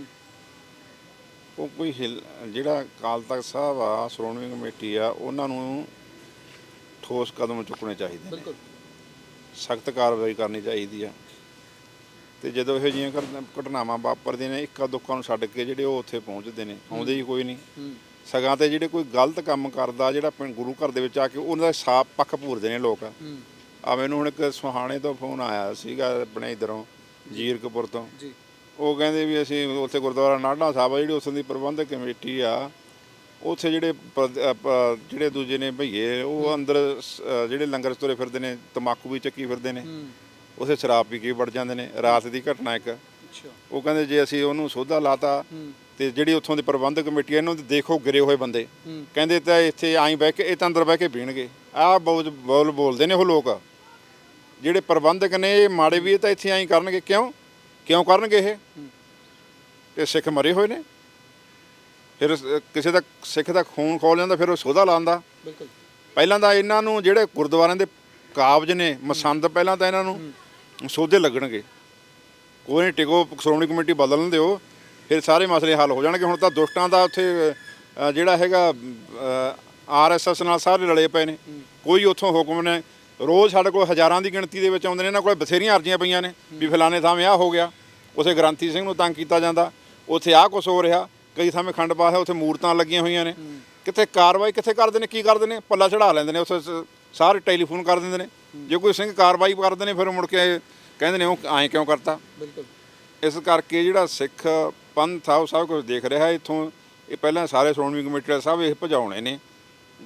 ਉਹ ਕੋਈ ਹਿਲ- ਜਿਹੜਾ ਅਕਾਲ ਤਖਤ ਸਾਹਿਬ ਆ ਸ਼੍ਰੋਮਣੀ ਕਮੇਟੀ ਆ ਉਹਨਾਂ ਨੂੰ ਠੋਸ ਕਦਮ ਚੁੱਕਣੇ ਚਾਹੀਦੇ ਨੇ। ਸਖਤ ਕਾਰਵਾਈ ਕਰਨੀ ਚਾਹੀਦੀ ਆ। ਤੇ ਜਦੋਂ ਇਹੋ ਜਿਹੀਆਂ ਘਟਨਾ- ਘਟਨਾਵਾਂ ਵਾਪਰਦੀਆਂ ਨੇ ਇੱਕਾ ਦੁੱਕਾਂ ਨੂੰ ਛੱਡ ਕੇ ਜਿਹੜੇ ਉਹ ਉੱਥੇ ਪਹੁੰਚਦੇ ਨੇ ਆਉਂਦੇ ਹੀ ਕੋਈ ਨਹੀਂ। ਸਗਾਂ ਤੇ ਜਿਹੜੇ ਕੋਈ ਗਲਤ ਕੰਮ ਕਰਦਾ ਜਿਹੜਾ ਪਿੰਡ ਗੁਰੂ ਘਰ ਦੇ ਵਿੱਚ ਆ ਕੇ ਉਹਨਾਂ ਦਾ ਸਾਫ਼ ਪੱਖ ਪੂਰਦੇ ਨੇ ਲੋਕ। ਆ ਮੈਨੂੰ ਹੁਣ ਇੱਕ ਸੁਹਾਣੇ ਤੋਂ ਫੋਨ ਆਇਆ ਸੀਗਾ ਆਪਣੇ ਇਧਰੋਂ ਜੀਰਕਪੁਰ ਤੋਂ। ਜੀ। ਉਹ ਕਹਿੰਦੇ ਵੀ ਅਸੀਂ ਉੱਥੇ ਗੁਰਦੁਆਰਾ ਨਾਢਾ ਸਾਹਿਬ ਆ ਜਿਹੜੀ ਉਸ ਦੀ ਪ੍ਰਬੰਧਕ ਕਮੇਟੀ ਆ ਉੱਥੇ ਜਿਹੜੇ ਜਿਹੜੇ ਦੂਜੇ ਨੇ ਭਈਏ ਉਹ ਅੰਦਰ ਜਿਹੜੇ ਲੰਗਰ ਤੁਰੇ ਫਿਰਦੇ ਨੇ ਤਮਾਕੂ ਵੀ ਚੱਕੀ ਫਿਰਦੇ ਨੇ ਉੱਥੇ ਸ਼ਰਾਬ ਪੀ ਕੇ ਵੜ ਜਾਂਦੇ ਨੇ ਰਾਤ ਦੀ ਘਟਨਾ ਇੱਕ। ਉਹ ਕਹਿੰਦੇ ਜੇ ਅਸੀਂ ਉਹਨੂੰ ਸੋਧਾ ਲਾਤਾ ਤੇ ਜਿਹੜੀ ਉੱਥੋਂ ਦੀ ਪ੍ਰਬੰਧਕ ਕਮੇਟੀ ਇਹਨਾਂ ਦੇ ਦੇਖੋ ਗਿਰੇ ਹੋਏ ਬੰਦੇ। ਕਹਿੰਦੇ ਤਾਂ ਇੱਥੇ ਆਈ ਬਹਿ ਕੇ ਇਹ ਤਾਂ ਅੰਦਰ ਬਹਿ ਕੇ ਪੀਣਗੇ। ਆਹ ਬਹੁਤ ਬੋਲ ਬੋਲਦੇ ਨੇ ਉਹ ਲੋਕ। ਜਿਹੜੇ ਪ੍ਰਬੰਧਕ ਨੇ ਇਹ ਮਾੜੇ ਵੀ ਇਹ ਤਾਂ ਇੱਥੇ ਆਈ ਕਰਨਗੇ ਕਿਉਂ? ਕਿਉਂ ਕਰਨਗੇ ਇਹ? ਤੇ ਸਿੱਖ ਮਰੇ ਹੋਏ ਨੇ। ਫਿਰ ਕਿਸੇ ਦਾ ਸਿੱਖ ਦਾ ਖੂਨ ਖੋਲ ਜਾਂਦਾ ਫਿਰ ਉਹ ਸੋਧਾ ਲਾਉਂਦਾ। ਬਿਲਕੁਲ। ਪਹਿਲਾਂ ਤਾਂ ਇਹਨਾਂ ਨੂੰ ਜਿਹੜੇ ਗੁਰਦੁਆਰਿਆਂ ਦੇ ਕਾਬਜ ਨੇ ਮਸੰਦ ਪਹਿਲਾਂ ਤਾਂ ਇਹਨਾਂ ਨੂੰ ਸੋਧੇ ਲੱਗਣਗੇ। ਕੋਈ ਨਹੀਂ ਟਿਕੋ ਸ਼੍ਰੋਮਣੀ ਕਮੇਟੀ ਬਦਲਣ ਦਿਓ ਫਿਰ ਸਾਰੇ ਮਸਲੇ ਹੱਲ ਹੋ ਜਾਣਗੇ। ਹੁਣ ਤਾਂ ਦੁਸ਼ਟਾਂ ਦਾ ਉੱਥੇ ਜਿਹੜਾ ਹੈਗਾ ਆਰਐਸਐਸ ਨਾਲ ਸਾਰੇ ਰਲੇ ਪਏ ਨੇ। ਕੋਈ ਉੱਥੋਂ ਹੁਕਮ ਨੇ ਰੋਜ਼ ਸਾਡੇ ਕੋਲ ਹਜ਼ਾਰਾਂ ਦੀ ਗਿਣਤੀ ਦੇ ਵਿੱਚ ਆਉਂਦੇ ਨੇ ਇਹਨਾਂ ਕੋਲ ਬਥੇਰੀਆਂ ਅਰਜ਼ੀਆਂ ਪਈਆਂ ਨੇ ਵੀ ਫਲਾਣੇ ਥਾਵੇਂ ਆਹ ਹੋ ਗਿਆ ਉਥੇ ਗ੍ਰੰਥੀ ਸਿੰਘ ਨੂੰ ਤੰਗ ਕੀਤਾ ਜਾਂਦਾ ਉੱਥੇ ਆਹ ਕੁਝ ਹੋ ਰਿਹਾ ਕਈ ਥਾਵੇਂ ਖੰਡ ਪਾਸ ਹੈ ਉੱਥੇ ਮੂਰਤਾਂ ਲੱਗੀਆਂ ਹੋਈਆਂ ਨੇ ਕਿੱਥੇ ਕਾਰਵਾਈ ਕਿੱਥੇ ਕਰਦੇ ਨੇ ਕੀ ਕਰਦੇ ਨੇ ਪੱਲਾ ਚੜਾ ਲੈਂਦੇ ਨੇ ਉੱਥੇ ਸ- ਸਾਰੇ ਟੈਲੀਫੋਨ ਕਰ ਦਿੰਦੇ ਨੇ ਜੇ ਕੋਈ ਸਿੰਘ ਕਾਰਵਾਈ ਕਰਦੇ ਨੇ ਫਿਰ ਮੁੜ ਕੇ ਕਹਿੰਦੇ ਨੇ ਉਹ ਐਂ ਕਿਉਂ ਕਰਤਾ? ਬਿਲਕੁਲ। ਇਸ ਕਰਕੇ ਜਿਹੜਾ ਸਿੱਖ ਪੰਥ ਆ ਉਹ ਸਭ ਕੁਝ ਦੇਖ ਰਿਹਾ ਇੱਥੋਂ ਇਹ ਪਹਿਲਾਂ ਸਾਰੇ ਸ਼੍ਰੋਮਣੀ ਕਮੇਟੀ ਸਭ ਇਹ ਭਜਾਉਣੇ ਨੇ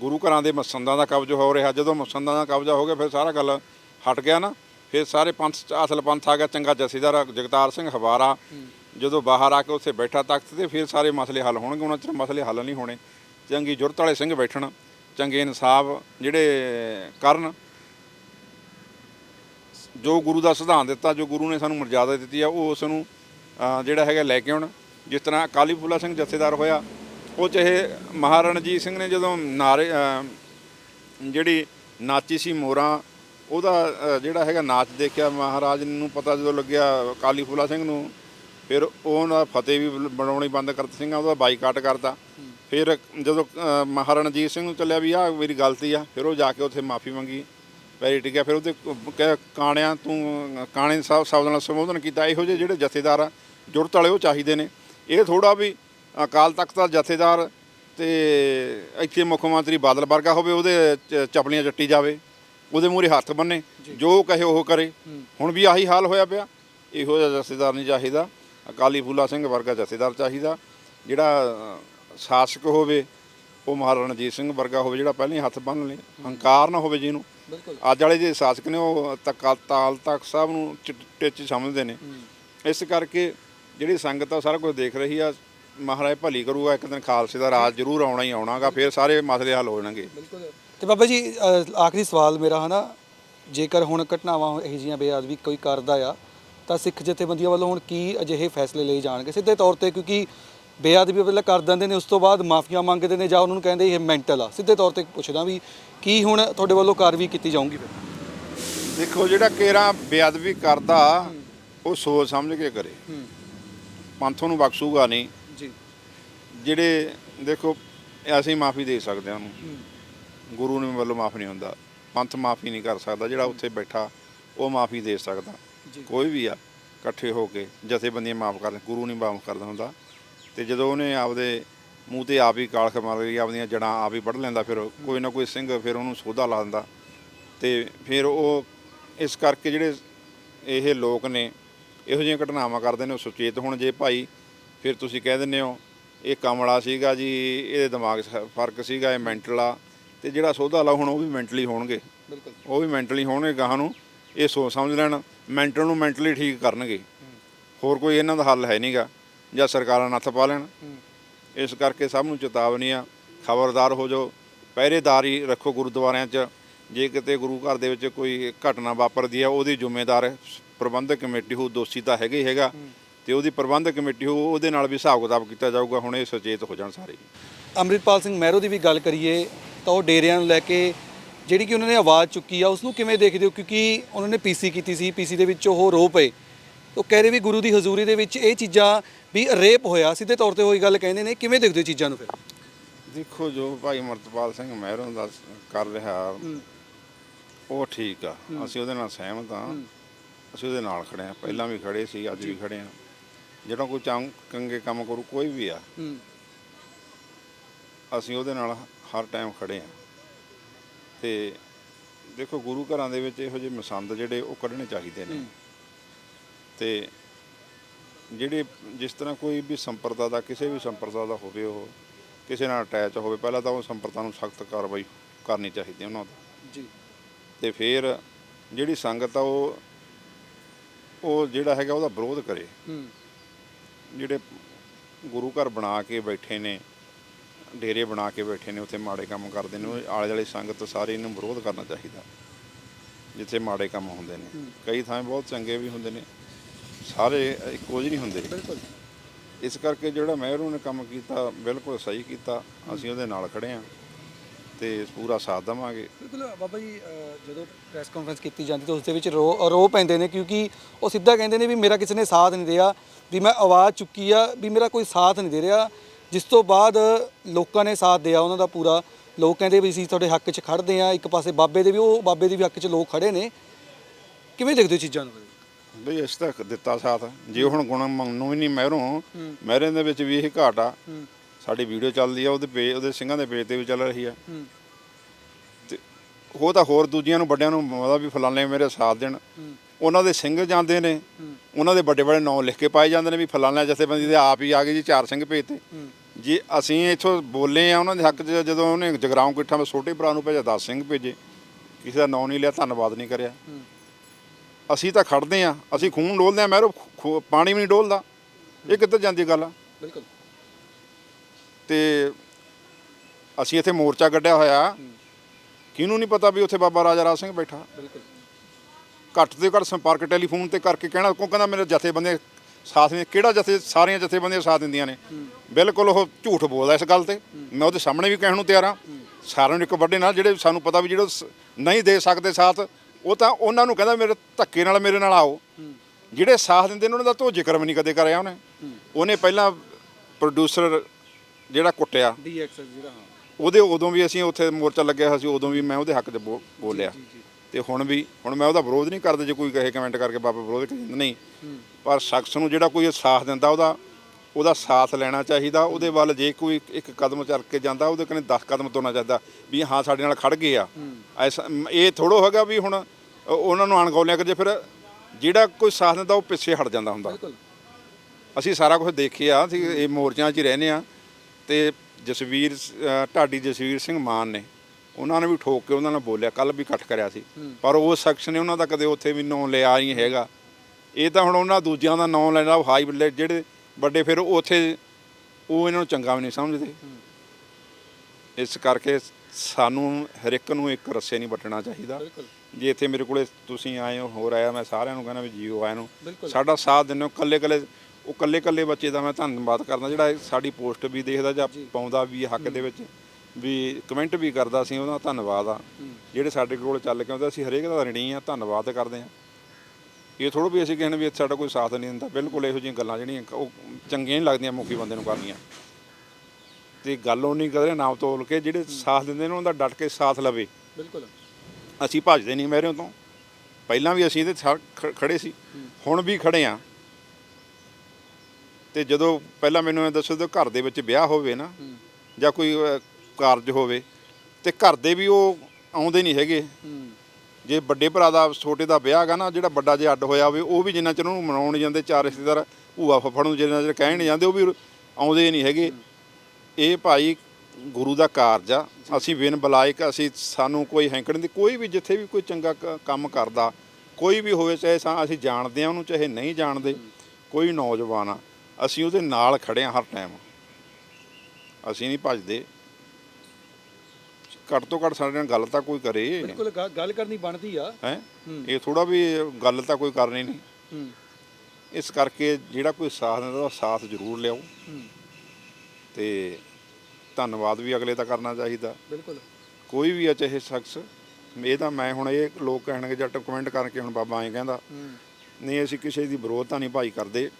ਗੁਰੂ ਘਰਾਂ ਦੇ ਮਸੰਦਾਂ ਦਾ ਕਬਜ਼ਾ ਹੋ ਰਿਹਾ। ਜਦੋਂ ਮਸੰਦਾਂ ਦਾ ਕਬਜ਼ਾ ਹੋ ਗਿਆ, ਫਿਰ ਸਾਰਾ ਗੱਲ ਹਟ ਗਿਆ ਨਾ। ਫਿਰ ਸਾਰੇ ਪੰਥ 'ਚ, ਅਸਲ ਪੰਥ ਆ ਗਿਆ ਚੰਗਾ ਜਥੇਦਾਰ ਜਗਤਾਰ ਸਿੰਘ ਹਵਾਰਾ। ਜਦੋਂ ਬਾਹਰ ਆ ਕੇ ਉੱਥੇ ਬੈਠਾ ਤਖਤ ਤੇ, ਫਿਰ ਸਾਰੇ ਮਸਲੇ ਹੱਲ ਹੋਣਗੇ। ਉਹਨਾਂ ਚਿਰ ਮਸਲੇ ਹੱਲ ਨਹੀਂ ਹੋਣੇ। ਚੰਗੀ ਜੁਰਤ ਵਾਲੇ ਸਿੰਘ ਬੈਠਣ, ਚੰਗੇ ਇਨਸਾਫ ਜਿਹੜੇ ਕਰਨ। ਜੋ ਗੁਰੂ ਦਾ ਸਿਧਾਂਤ ਦਿੱਤਾ, ਜੋ ਗੁਰੂ ਨੇ ਸਾਨੂੰ ਮਰਜ਼ਾਦਾ ਦਿੱਤੀ ਆ, ਉਹ ਉਸ ਨੂੰ ਜਿਹੜਾ ਹੈਗਾ ਲੈ ਕੇ ਆਉਣ। ਜਿਸ ਤਰ੍ਹਾਂ ਅਕਾਲੀ ਫੂਲਾ ਸਿੰਘ ਜਥੇਦਾਰ ਹੋਇਆ ਉਹ ਚਾਹੇ ਮਹਾਰਾਣਾ ਰਣਜੀਤ ਸਿੰਘ ਨੇ ਜਦੋਂ ਨਾਰੇ ਜਿਹੜੀ ਨਾਚੀ ਸੀ ਮੋਰਾ ਉਹਦਾ ਜਿਹੜਾ ਹੈਗਾ ਨਾਚ ਦੇਖਿਆ ਮਹਾਰਾਜ ਨੂੰ ਪਤਾ ਜਦੋਂ ਲੱਗਿਆ ਕਾਲੀ ਫੂਲਾ ਸਿੰਘ ਨੂੰ ਫਿਰ ਉਹਨਾਂ ਫਤਿਹ ਵੀ ਬਣਾਉਣੀ ਬੰਦ ਕਰਤੀ ਸਿੰਘਾਂ ਉਹਦਾ ਬਾਈਕਾਟ ਕਰਤਾ। ਫਿਰ ਜਦੋਂ ਅਹ, ਮਹਾਰਾਣਾ ਰਣਜੀਤ ਸਿੰਘ ਨੂੰ ਚੱਲਿਆ ਵੀ ਆਹ ਮੇਰੀ ਗਲਤੀ ਆ ਫਿਰ ਉਹ ਜਾ ਕੇ ਉੱਥੇ ਮਾਫੀ ਮੰਗੀ ਪੈਰੀ ਟਿਕਿਆ। ਫਿਰ ਉਹਦੇ ਕਹਿ ਕਾਣਿਆਂ ਤੂੰ ਕਾਣੇ ਸਾਹਿਬ ਸ਼ਬਦ ਨਾਲ ਸੰਬੋਧਨ ਕੀਤਾ। ਇਹੋ ਜਿਹੇ ਜਿਹੜੇ ਜਥੇਦਾਰ ਆ ਜੁਰਤ ਵਾਲੇ ਉਹ ਚਾਹੀਦੇ ਨੇ। ਇਹ ਥੋੜਾ ਵੀ ਅਕਾਲ ਤਖਤ ਦਾ ਜਥੇਦਾਰ ਤੇ ਇੱਥੇ ਮੁੱਖ ਮੰਤਰੀ ਬਾਦਲ ਵਰਗਾ ਹੋਵੇ ਉਹਦੇ ਚਪਲੀਆਂ ਚੱਟੀ ਜਾਵੇ ਉਹਦੇ ਮੂਹਰੇ ਹੱਥ ਬੰਨੇ ਜੋ। ਕਹੇ ਉਹ ਕਰੇ। ਹੁਣ ਵੀ ਆਹੀ ਹਾਲ ਹੋਇਆ ਪਿਆ। ਇਹੋ ਜਿਹਾ ਜਥੇਦਾਰ ਨਹੀਂ ਚਾਹੀਦਾ। ਅਕਾਲੀ ਫੂਲਾ ਸਿੰਘ ਵਰਗਾ ਜਥੇਦਾਰ ਚਾਹੀਦਾ। ਜਿਹੜਾ ਸ਼ਾਸਕ ਹੋਵੇ ਉਹ ਮਹਾਰਾਣਾ ਰਣਜੀਤ ਸਿੰਘ ਵਰਗਾ ਹੋਵੇ ਜਿਹੜਾ ਪਹਿਲਾਂ ਹੀ ਹੱਥ ਬੰਨ ਲੇ ਹੰਕਾਰ ਨਾ ਹੋਵੇ ਜਿਹਨੂੰ। ਅੱਜ ਵਾਲੇ ਜਿਹੜੇ ਸ਼ਾਸਕ ਨੇ ਉਹ ਤਕਾਲ ਤਾਲ ਤੱਕ ਸਾਹਿਬ ਨੂੰ ਚਿੱਟੇ ਚ ਸਮਝਦੇ ਨੇ। ਇਸ ਕਰਕੇ ਜਿਹੜੀ ਸੰਗਤ ਆ ਸਾਰਾ ਕੁਝ ਦੇਖ ਰਹੀ ਆ। ਮਹਾਰਾਜ ਭਲੀ ਕਰੂਗਾ ਇੱਕ ਦਿਨ ਖਾਲਸੇ ਦਾ ਰਾਜ ਜ਼ਰੂਰ ਆਉਣਾ ਹੀ ਆਉਣਾਗਾ ਫਿਰ ਸਾਰੇ ਮਸਲੇ ਹੱਲ ਹੋ ਜਾਣਗੇ। ਬਿਲਕੁਲ। ਤੇ ਬਾਬਾ ਜੀ ਅ, ਆਖਰੀ ਸਵਾਲ ਮੇਰਾ ਹਨਾ? ਜੇਕਰ ਹੁਣ ਘਟਨਾਵਾਂ ਇਹੋ ਜਿਹੀਆਂ ਬੇਅਦਬੀ ਕੋਈ ਕਰਦਾ ਆ ਤਾਂ ਸਿੱਖ ਜਥੇਬੰਦੀਆਂ ਵੱਲੋਂ ਹੁਣ ਕੀ ਅਜਿਹੇ ਫੈਸਲੇ ਲਏ ਜਾਣਗੇ? ਸਿੱਧੇ ਤੌਰ ਤੇ ਕਿਉਂਕਿ ਬੇਅਦਬੀ ਪਹਿਲਾਂ ਕਰ ਦਿੰਦੇ ਨੇ ਉਸ ਤੋਂ ਬਾਅਦ ਮਾਫੀਆਂ ਮੰਗਦੇ ਨੇ ਜਾਂ ਉਹਨਾਂ ਨੂੰ ਕਹਿੰਦੇ ਇਹ ਮੈਂਟਲ ਆ। ਸਿੱਧੇ ਤੌਰ ਤੇ ਪੁੱਛਦਾ ਵੀ ਕੀ ਹੁਣ ਤੁਹਾਡੇ ਵੱਲੋਂ ਕਾਰਵਾਈ ਕੀਤੀ ਜਾਊਗੀ ਫਿਰ? ਦੇਖੋ ਜਿਹੜਾ ਕੇਰਾ ਬੇਅਦਬੀ ਕਰਦਾ ਉਹ ਸੋਚ ਸਮਝ ਕੇ ਕਰੇ। ਪੰਥੋਂ ਨੂੰ ਬਖਸ਼ੂਗਾ ਨਹੀਂ। ਜਿਹੜੇ ਦੇਖੋ ਅਸੀਂ ਮਾਫੀ ਦੇ ਸਕਦੇ ਹਾਂ ਉਹਨੂੰ। ਗੁਰੂ ਨੇ ਵੱਲੋਂ ਮਾਫ ਨਹੀਂ ਹੁੰਦਾ। ਪੰਥ ਮਾਫੀ ਨਹੀਂ ਕਰ ਸਕਦਾ ਜਿਹੜਾ ਉੱਥੇ ਬੈਠਾ ਉਹ ਮਾਫੀ ਦੇ ਸਕਦਾ। ਕੋਈ ਵੀ ਆ ਇਕੱਠੇ ਹੋ ਕੇ ਜਥੇਬੰਦੀਆਂ ਮਾਫ ਕਰ ਗੁਰੂ ਨਹੀਂ ਮਾਫ ਕਰਦਾ ਹੁੰਦਾ। ਤੇ ਜਦੋਂ ਉਹਨੇ ਆਪਦੇ ਮੂੰਹ ਤੇ ਆਪ ਹੀ ਕਾਲਖ ਮਾਰ ਲਈ ਆਪਦੀਆਂ ਜੜਾਂ ਆਪ ਹੀ ਵੱਢ ਲੈਂਦਾ ਫਿਰ ਕੋਈ ਨਾ ਕੋਈ ਸਿੰਘ ਫਿਰ ਉਹਨੂੰ ਸੋਧਾ ਲਾ ਦਿੰਦਾ। ਤੇ ਫਿਰ ਉਹ ਇਸ ਕਰਕੇ ਜਿਹੜੇ ਇਹ ਲੋਕ ਨੇ ਇਹੋ ਜਿਹੀਆਂ ਘਟਨਾਵਾਂ ਕਰਦੇ ਨੇ ਉਹ ਸੁਚੇਤ ਹੁਣ। ਜੇ ਭਾਈ ਫਿਰ ਤੁਸੀਂ ਕਹਿ ਦਿੰਦੇ ਹੋ ਇਹ ਕਮਲਾ ਸੀਗਾ ਜੀ ਇਹਦੇ ਦਿਮਾਗ 'ਚ ਫ਼ਰਕ ਸੀਗਾ ਇਹ ਮੈਂਟਲ ਆ। ਤੇ ਜਿਹੜਾ ਸੋਧਾ ਲਾ ਹੁਣ ਉਹ ਵੀ ਮੈਂਟਲੀ ਹੋਣਗੇ। ਬਿਲਕੁਲ ਉਹ ਵੀ ਮੈਂਟਲੀ ਹੋਣਗੇ ਗਾਹਾਂ ਨੂੰ ਇਹ ਸੋਚ ਸਮਝ ਲੈਣ ਮੈਂਟਲ ਨੂੰ ਮੈਂਟਲੀ ਠੀਕ ਕਰਨਗੇ। ਹੋਰ ਕੋਈ ਇਹਨਾਂ ਦਾ ਹੱਲ ਹੈ ਨਹੀਂਗਾ ਜਾਂ ਸਰਕਾਰਾਂ ਨੱਥ ਪਾ ਲੈਣ। ਇਸ ਕਰਕੇ ਸਭ ਨੂੰ ਚੇਤਾਵਨੀ ਆ ਖਬਰਦਾਰ ਹੋ ਜਾਓ ਪਹਿਰੇਦਾਰੀ ਰੱਖੋ ਗੁਰਦੁਆਰਿਆਂ 'ਚ। ਜੇ ਕਿਤੇ ਗੁਰੂ ਘਰ ਦੇ ਵਿੱਚ ਕੋਈ ਘਟਨਾ ਵਾਪਰਦੀ ਆ ਉਹਦੀ ਜ਼ਿੰਮੇਦਾਰ ਪ੍ਰਬੰਧਕ ਕਮੇਟੀ ਹੋ ਦੋਸ਼ੀ ਤਾਂ ਹੈਗਾ ਹੀ ਹੈਗਾ। ਤੇ ਉਹਦੀ ਪ੍ਰਬੰਧਕ ਕਮੇਟੀ ਹੋ ਉਹਦੇ ਨਾਲ ਵੀ ਹਿਸਾਬ ਕਿਤਾਬ ਕੀਤਾ ਜਾਊਗਾ ਹੁਣ ਇਹ ਸੁਚੇਤ ਹੋ ਜਾਣ ਸਾਰੇ। ਅੰਮ੍ਰਿਤਪਾਲ ਸਿੰਘ ਮਹਿਰੋ ਦੀ ਵੀ ਗੱਲ ਕਰੀਏ ਤਾਂ ਉਹ ਡੇਰਿਆਂ ਨੂੰ ਲੈ ਕੇ ਜਿਹੜੀ ਕਿ ਉਹਨਾਂ ਨੇ ਆਵਾਜ਼ ਚੁੱਕੀ ਆ ਉਸ ਨੂੰ ਕਿਵੇਂ ਦੇਖਦੇ ਹੋ? ਕਿਉਂਕਿ ਉਹਨਾਂ ਨੇ ਪੀਸੀ ਕੀਤੀ ਸੀ ਪੀਸੀ ਦੇ ਵਿੱਚ ਉਹ ਰੋ ਪਏ। ਉਹ ਕਹਿ ਰਹੇ ਵੀ ਗੁਰੂ ਦੀ ਹਜ਼ੂਰੀ ਦੇ ਵਿੱਚ ਇਹ ਚੀਜ਼ਾਂ ਵੀ ਰੇਪ ਹੋਇਆ ਸਿੱਧੇ ਤੌਰ ਤੇ ਉਹੀ ਗੱਲ ਕਹਿੰਦੇ ਨੇ। ਕਿਵੇਂ ਦੇਖਦੇ ਹੋ ਚੀਜ਼ਾਂ ਨੂੰ ਫਿਰ? ਦੇਖੋ ਜੋ ਭਾਈ ਮਰਤਪਾਲ ਸਿੰਘ ਮਹਿਰੋਂ ਦਾ ਕਰ ਰਿਹਾ ਉਹ ਠੀਕ ਆ। ਅਸੀਂ ਉਹਦੇ ਨਾਲ ਸਹਿਮਤ ਆ ਅਸੀਂ ਉਹਦੇ ਨਾਲ ਖੜੇ ਆ ਪਹਿਲਾਂ ਵੀ ਖੜੇ ਸੀ ਅੱਜ ਵੀ ਖੜੇ ਆ ਜਿਹੜਾ ਕੋਈ ਚੰਗ ਚੰਗੇ ਕੰਮ ਕਰੂ ਕੋਈ ਵੀ ਆ। ਹੂੰ। ਅਸੀਂ ਉਹਦੇ ਨਾਲ ਹਰ ਟਾਈਮ ਖੜੇ ਆ। ਤੇ ਦੇਖੋ ਗੁਰੂ ਘਰਾਂ ਦੇ ਵਿੱਚ ਇਹੋ ਜਿਹੇ ਮਸੰਦ ਜਿਹੜੇ ਉਹ ਕੱਢਣੇ ਚਾਹੀਦੇ ਨੇ। ਤੇ ਜਿਹੜੇ ਜਿਸ ਤਰ੍ਹਾਂ ਕੋਈ ਵੀ ਸੰਪਰਦਾ ਦਾ ਕਿਸੇ ਵੀ ਸੰਪਰਦਾ ਦਾ ਹੋਵੇ ਉਹ ਕਿਸੇ ਨਾਲ ਅਟੈਚ ਹੋਵੇ ਪਹਿਲਾਂ ਤਾਂ ਉਹ ਸੰਪਰਦਾ ਨੂੰ ਸਖਤ ਕਾਰਵਾਈ ਕਰਨੀ ਚਾਹੀਦੀ ਉਹਨਾਂ ਦੀ। ਜੀ। ਤੇ ਫਿਰ ਜਿਹੜੀ ਸੰਗਤ ਆ ਉਹ ਉਹ ਜਿਹੜਾ ਹੈਗਾ ਉਹਦਾ ਵਿਰੋਧ ਕਰੇ। ਹੂੰ। ਜਿਹੜੇ ਗੁਰੂ ਘਰ ਬਣਾ ਕੇ ਬੈਠੇ ਨੇ ਡੇਰੇ ਬਣਾ ਕੇ ਬੈਠੇ ਨੇ ਉੱਥੇ ਮਾੜੇ ਕੰਮ ਕਰਦੇ ਨੇ ਉਹ ਆਲੇ ਦੁਆਲੇ ਸੰਗਤ ਸਾਰੇ ਇਹਨੂੰ ਵਿਰੋਧ ਕਰਨਾ ਚਾਹੀਦਾ ਜਿੱਥੇ ਮਾੜੇ ਕੰਮ ਹੁੰਦੇ ਨੇ। ਕਈ ਥਾਂ ਬਹੁਤ ਚੰਗੇ ਵੀ ਹੁੰਦੇ ਨੇ ਸਾਰੇ ਇੱਕੋ ਜਿਹੇ ਨਹੀਂ ਹੁੰਦੇ। ਬਿਲਕੁਲ। ਇਸ ਕਰਕੇ ਜਿਹੜਾ ਮਹਿਰੂ ਨੇ ਕੰਮ ਕੀਤਾ ਬਿਲਕੁਲ ਸਹੀ ਕੀਤਾ ਅਸੀਂ ਉਹਦੇ ਨਾਲ ਖੜੇ ਆ ਤੇ ਪੂਰਾ ਸਾਥ ਦੇਵਾਂਗੇ। ਬਿਲਕੁਲ ਬਾਬਾ ਜੀ ਜਦੋਂ ਪ੍ਰੈਸ ਕਾਨਫਰੰਸ ਕੀਤੀ ਜਾਂਦੀ ਤਾਂ ਉਸ ਦੇ ਵਿੱਚ ਰੋ ਰੋ ਪੈਂਦੇ ਨੇ ਕਿਉਂਕਿ ਉਹ ਸਿੱਧਾ ਕਹਿੰਦੇ ਨੇ ਵੀ ਮੇਰਾ ਕਿਸੇ ਨੇ ਸਾਥ ਨਹੀਂ ਦਿਆ ਵੀ ਮੈਂ ਆਵਾਜ਼ ਚੁੱਕੀ ਆ ਵੀ ਮੇਰਾ ਕੋਈ ਸਾਥ ਨਹੀਂ ਦੇ ਰਿਹਾ। ਜਿਸ ਤੋਂ ਬਾਅਦ ਲੋਕਾਂ ਨੇ ਸਾਥ ਦਿਆ ਉਹਨਾਂ ਦਾ ਪੂਰਾ। ਲੋਕ ਕਹਿੰਦੇ ਵੀ ਅਸੀਂ ਤੁਹਾਡੇ ਹੱਕ 'ਚ ਖੜਦੇ ਆ ਇੱਕ ਪਾਸੇ ਬਾਬੇ ਦੇ ਵੀ ਉਹ ਬਾਬੇ ਦੇ ਵੀ ਹੱਕ 'ਚ ਲੋਕ ਖੜੇ ਨੇ। ਕਿਵੇਂ ਦੇਖਦੇ ਹੋ ਚੀਜ਼ਾਂ ਨੂੰ? ਬਈ ਇਸ ਤੱਕ ਦਿੱਤਾ ਸਾਥ। ਜੇ ਹੁਣ ਗੁਣ ਮੰਨੂ ਹੀ ਨਹੀਂ ਮਹਿਰੋਂ ਮਹਿਰੇ ਦੇ ਵਿੱਚ ਵੀ ਇਹ ਘਾਟ ਆ। ਹੂੰ। ਸਾਡੀ ਵੀਡੀਓ ਚੱਲਦੀ ਆ ਉਹਦੇ ਪੇਜ ਉਹਦੇ ਸਿੰਘਾਂ ਦੇ ਪੇਜ ਤੇ ਵੀ ਚੱਲ ਰਹੀ ਆ। ਤੇ ਉਹ ਤਾਂ ਹੋਰ ਦੂਜਿਆਂ ਨੂੰ ਵੱਡਿਆਂ ਨੂੰ ਮਤਲਬ ਵੀ ਫਲਾਣੇ ਮੇਰੇ ਸਾਥ ਦੇਣ। ਉਹਨਾਂ ਦੇ ਸਿੰਘ ਜਾਂਦੇ ਨੇ। ਉਹਨਾਂ ਦੇ ਵੱਡੇ ਵੱਡੇ ਨਾਂ ਲਿਖ ਕੇ ਪਾਏ ਜਾਂਦੇ ਨੇ ਵੀ ਫਲਾਣਾ ਜਥੇਬੰਦੀ ਦੇ ਆਪ ਹੀ ਆ ਗਏ ਜੀ ਚਾਰ ਸਿੰਘ ਭੇਜ ਤੇ। ਜੇ ਅਸੀਂ ਇੱਥੋਂ ਬੋਲੇ ਆ ਉਹਨਾਂ ਦੇ ਹੱਕ 'ਚ ਜਦੋਂ ਉਹਨੇ ਜਗਰਾਉਂ ਕਿੱਠਾ ਮੈਂ ਛੋਟੇ ਭਰਾ ਨੂੰ ਭੇਜਿਆ 10 ਸਿੰਘ ਭੇਜੇ। ਕਿਸੇ ਦਾ ਨਾਂ ਨਹੀਂ ਲਿਆ ਧੰਨਵਾਦ ਨਹੀਂ ਕਰਿਆ। ਅਸੀਂ ਤਾਂ ਖੜਦੇ ਆ ਅਸੀਂ ਖੂਨ ਡੋਲਦੇ ਆ ਮਹਿਰੋ ਪਾਣੀ ਵੀ ਨਹੀਂ ਡੋਲਦਾ। ਇਹ ਕਿੱਧਰ ਜਾਂਦੀ ਗੱਲ ਆ? ਬਿਲਕੁਲ। ਤੇ ਅਸੀਂ ਇੱਥੇ ਮੋਰਚਾ ਕੱਢਿਆ ਹੋਇਆ। ਕਿਹਨੂੰ ਨਹੀਂ ਪਤਾ ਵੀ ਉੱਥੇ ਬਾਬਾ ਰਾਜਾ ਰਾਜ ਸਿੰਘ ਬੈਠਾ। ਬਿਲਕੁਲ। ਘੱਟ ਤੋਂ ਘੱਟ ਸੰਪਰਕ ਟੈਲੀਫੋਨ ਤੇ ਕਰਕੇ ਕਹਿਣਾ ਕੋ ਕਹਿੰਦਾ ਮੇਰੇ ਜਥੇਬੰਦੀਆਂ ਸਾਥ ਨੇ ਕਿਹੜਾ ਜਥੇ ਸਾਰੀਆਂ ਜਥੇਬੰਦੀਆਂ ਸਾਥ ਦਿੰਦੀਆਂ ਨੇ। ਬਿਲਕੁਲ ਉਹ ਝੂਠ ਬੋਲਦਾ ਇਸ ਗੱਲ ਤੇ। ਮੈਂ ਉਹਦੇ ਸਾਹਮਣੇ ਵੀ ਕਹਿਣ ਨੂੰ ਤਿਆਰ ਹਾਂ। ਸਾਰਿਆਂ ਨੂੰ ਇੱਕ ਵੱਡੇ ਨਾਲ ਜਿਹੜੇ ਸਾਨੂੰ ਪਤਾ ਵੀ ਜਿਹੜੇ ਨਹੀਂ ਦੇ ਸਕਦੇ ਸਾਥ ਉਹ ਤਾਂ ਉਹਨਾਂ ਨੂੰ ਕਹਿੰਦਾ ਮੇਰੇ ਧੱਕੇ ਨਾਲ ਮੇਰੇ ਨਾਲ ਆਓ। ਜਿਹੜੇ ਸਾਥ ਦਿੰਦੇ ਨੇ ਉਹਨਾਂ ਦਾ ਤੋਂ ਜ਼ਿਕਰ ਵੀ ਨਹੀਂ ਕਦੇ ਕਰਿਆ ਉਹਨੇ। ਉਹਨੇ ਪਹਿਲਾਂ ਪ੍ਰੋਡਿਊਸਰ ਜਿਹੜਾ ਕੁੱਟਿਆ ਡੀਐਕਸ ਜਿਹੜਾ ਹਾਂ। ਉਹਦੇ ਉਦੋਂ ਵੀ ਅਸੀਂ ਉੱਥੇ ਮੋਰਚਾ ਲੱਗਿਆ ਹੋਇਆ ਸੀ ਉਦੋਂ ਵੀ ਮੈਂ ਉਹਦੇ ਹੱਕ 'ਚ ਬੋ- ਬੋਲਿਆ। ਤੇ ਹੁਣ ਵੀ ਹੁਣ ਮੈਂ ਉਹਦਾ ਵਿਰੋਧ ਨਹੀਂ ਕਰਦਾ ਜੇ ਕੋਈ ਕਹੇ ਕਮੈਂਟ ਕਰਕੇ ਬਾਬਾ ਵਿਰੋਧ ਕਰੀ ਜਾਂਦਾ ਨਹੀਂ ਪਰ ਸ਼ਖਸ ਨੂੰ ਜਿਹੜਾ ਕੋਈ ਸਾਥ ਦਿੰਦਾ ਉਹਦਾ ਉਹਦਾ ਸਾਥ ਲੈਣਾ ਚਾਹੀਦਾ। ਉਹਦੇ ਵੱਲ ਜੇ ਕੋਈ ਇੱਕ ਕਦਮ ਚੱਲ ਕੇ ਜਾਂਦਾ ਉਹਦੇ ਕਨੇ 10 ਕਦਮ ਤੁਰਨਾ ਚਾਹੀਦਾ ਵੀ ਹਾਂ ਸਾਡੇ ਨਾਲ ਖੜ ਗਏ ਆ। ਐਸਾ ਮ- ਇਹ ਥੋੜੋ ਹੈਗਾ ਵੀ ਹੁਣ ਅ- ਉਹਨਾਂ ਨੂੰ ਅਣਗੌਲਿਆ ਕਰ ਜੇ ਫਿਰ ਜਿਹੜਾ ਕੋਈ ਸਾਥ ਦਿੰਦਾ ਉਹ ਪਿੱਛੇ ਹਟ ਜਾਂਦਾ ਹੁੰਦਾ। ਬਿਲਕੁਲ। ਅਸੀਂ ਸਾਰਾ ਕੁਝ ਦੇਖਿਆ ਅਸੀਂ ਇਹ ਮੋਰਚਿਆਂ 'ਚ ਹੀ ਰਹਿੰਦੇ ਆ ਤੇ ਜਸਵੀਰ ਢਾਡੀ ਜਸਵੀਰ ਸਿੰਘ ਮਾਨ ਨੇ ਉਹਨਾਂ ਨੇ ਵੀ ਠੋਕ ਕੇ ਉਹਨਾਂ ਨਾਲ ਬੋਲਿਆ ਕੱਲ ਵੀ ਇਕੱਠ ਕਰਿਆ ਸੀ। ਪਰ ਉਹ ਸ਼ਖਸ ਨੇ ਉਹਨਾਂ ਦਾ ਕਦੇ ਉੱਥੇ ਵੀ ਨਾਂ ਲਿਆ ਨਹੀਂ ਹੈਗਾ। ਇਹ ਤਾਂ ਹੁਣ ਉਹਨਾਂ ਦੂਜਿਆਂ ਦਾ ਨਾਂ ਲੈਣਾ ਉਹ ਹਾਈ ਬਲੇ ਜਿਹੜੇ ਵੱਡੇ ਫਿਰ ਉੱਥੇ ਉਹ ਇਹਨਾਂ ਨੂੰ ਚੰਗਾ ਵੀ ਨਹੀਂ ਸਮਝਦੇ। ਇਸ ਕਰਕੇ ਸਾਨੂੰ ਹਰ ਇੱਕ ਨੂੰ ਇੱਕ ਰੱਸੇ ਨਹੀਂ ਵੱਟਣਾ ਚਾਹੀਦਾ। ਜੇ ਇੱਥੇ ਮੇਰੇ ਕੋਲੇ ਤੁਸੀਂ ਆਏ ਹੋ ਹੋਰ ਆਇਆ ਮੈਂ ਸਾਰਿਆਂ ਨੂੰ ਕਹਿੰਦਾ ਵੀ ਜੀਓ ਆਇਆਂ ਨੂੰ। ਸਾਡਾ ਸਾਥ ਦਿੰਦੇ ਹੋ ਕੱਲੇ ਕੱਲੇ ਉਹ ਕੱਲੇ ਕੱਲੇ ਬੱਚੇ ਦਾ ਮੈਂ ਧੰਨਵਾਦ ਕਰਦਾ ਜਿਹੜਾ ਸਾਡੀ ਪੋਸਟ ਵੀ ਦੇਖਦਾ ਜਾਂ ਪਾਉਂਦਾ ਵੀ ਹੱਕ ਦੇ ਵਿੱਚ ਵੀ ਕਮੈਂਟ ਵੀ ਕਰਦਾ ਸੀ ਉਹਦਾ ਧੰਨਵਾਦ ਆ। ਜਿਹੜੇ ਸਾਡੇ ਕੋਲ ਚੱਲ ਕੇ ਆਉਂਦੇ ਅਸੀਂ ਹਰੇਕ ਦਾ ਰਣੀ ਆ ਧੰਨਵਾਦ ਕਰਦੇ ਆ। ਇਹ ਥੋੜ੍ਹਾ ਵੀ ਅਸੀਂ ਕਹਿੰਦੇ ਵੀ ਸਾਡਾ ਕੋਈ ਸਾਥ ਨਹੀਂ ਦਿੰਦਾ ਬਿਲਕੁਲ ਇਹੋ ਜਿਹੀਆਂ ਗੱਲਾਂ ਜਿਹੜੀਆਂ ਉਹ ਚੰਗੀਆਂ ਨਹੀਂ ਲੱਗਦੀਆਂ ਮੁਖੀ ਬੰਦੇ ਨੂੰ ਕਰਨੀਆਂ। ਤੇ ਗੱਲ ਉਹ ਨਹੀਂ ਕਰੇ ਨਾਮ ਤੋਲ ਕੇ ਜਿਹੜੇ ਸਾਥ ਦਿੰਦੇ ਨੇ ਉਹਨਾਂ ਦਾ ਡਟ ਕੇ ਸਾਥ ਲਵੇ। ਬਿਲਕੁਲ। ਅਸੀਂ ਭੱਜਦੇ ਨਹੀਂ ਮਹਿਰਿਆਂ ਤੋਂ ਪਹਿਲਾਂ ਵੀ ਅਸੀਂ ਇਹਦੇ ਖੜੇ ਸੀ। ਹੁਣ ਵੀ ਖੜੇ ਆ ਤੇ ਜਦੋਂ ਪਹਿਲਾਂ ਮੈਨੂੰ ਇਹ ਦੱਸੋ ਤੇ ਘਰ ਦੇ ਵਿੱਚ ਵਿਆਹ ਹੋਵੇ ਨਾ ਜਾਂ ਕੋਈ ਕਾਰਜ ਹੋਵੇ ਤੇ ਘਰ ਦੇ ਵੀ ਉਹ ਆਉਂਦੇ ਨਹੀਂ ਹੈਗੇ। ਜੇ ਵੱਡੇ ਭਰਾ ਦਾ ਛੋਟੇ ਦਾ ਵਿਆਹ ਹੈਗਾ ਨਾ ਜਿਹੜਾ ਵੱਡਾ ਜੇ ਅੱਡ ਹੋਇਆ ਹੋਵੇ ਉਹ ਵੀ ਜਿੰਨਾ ਚਿਰ ਉਹਨੂੰ ਮਨਾਉਣ ਨਹੀਂ ਜਾਂਦੇ ਚਾਰ ਰਿਸ਼ਤੇਦਾਰ ਭੂਆ ਫੱਫੜ ਨੂੰ ਜਿੰਨਾ ਚਿਰ ਕਹਿਣ ਨਹੀਂ ਜਾਂਦੇ ਉਹ ਵੀ ਆਉਂਦੇ ਨਹੀਂ ਹੈਗੇ। ਇਹ ਭਾਈ ਗੁਰੂ ਦਾ ਕਾਰਜ ਆ। ਅਸੀਂ ਬਿਨ ਬੁਲਾਇਕ ਅਸੀਂ ਸਾਨੂੰ ਕੋਈ ਹੈਂਕੜ ਦੀ ਕੋਈ ਵੀ ਜਿੱਥੇ ਵੀ ਕੋਈ ਚੰਗਾ ਕ- ਕੰਮ ਕਰਦਾ ਕੋਈ ਵੀ ਹੋਵੇ ਚਾਹੇ ਸਾ- ਅਸੀਂ ਜਾਣਦੇ ਆ ਉਹਨੂੰ ਚਾਹੇ ਨਹੀਂ ਜਾਣਦੇ ਕੋਈ ਨੌਜਵਾਨ ਆ। ਅਸੀਂ ਉਹਦੇ ਨਾਲ ਖੜੇ ਆ ਹਰ ਟਾਈਮ ਅਸੀਂ ਨਹੀਂ ਭੱਜਦੇ। ਘੱਟ ਤੋਂ ਘੱਟ ਸਾਡੇ ਨਾਲ ਗੱਲ ਤਾਂ ਕੋਈ ਕਰੇ। ਬਿਲਕੁਲ ਗ- ਗੱਲ ਕਰਨੀ ਬਣਦੀ ਆ। ਹੈ? ਹੂੰ। ਇਹ ਥੋੜਾ ਵੀ ਗੱਲ ਤਾਂ ਕੋਈ ਕਰਨੀ ਨਹੀਂ। ਹੂੰ। ਇਸ ਕਰਕੇ ਜਿਹੜਾ ਕੋਈ ਸਾਥ ਦਿੰਦਾ ਉਹਦਾ ਸਾਥ ਜ਼ਰੂਰ ਲਿਆਓ। ਹੂੰ। ਤੇ ਧੰਨਵਾਦ ਵੀ ਅਗਲੇ ਦਾ ਕਰਨਾ ਚਾਹੀਦਾ। ਬਿਲਕੁਲ। ਕੋਈ ਵੀ ਆ ਚਾਹੇ ਸ਼ਖਸ ਇਹ ਤਾਂ ਮੈਂ ਹੁਣ ਇਹ ਲੋਕ ਕਹਿਣਗੇ ਜੱਟ ਕਮੈਂਟ ਕਰਕੇ ਹੁਣ ਬਾਬਾ ਐਂ ਕਹਿੰਦਾ ਹੂੰ। ਨਹੀਂ ਅਸੀਂ ਕਿਸੇ ਦੀ ਵਿਰੋਧਤਾ ਨਹੀਂ ਭਾਈ ਕਰਦੇ।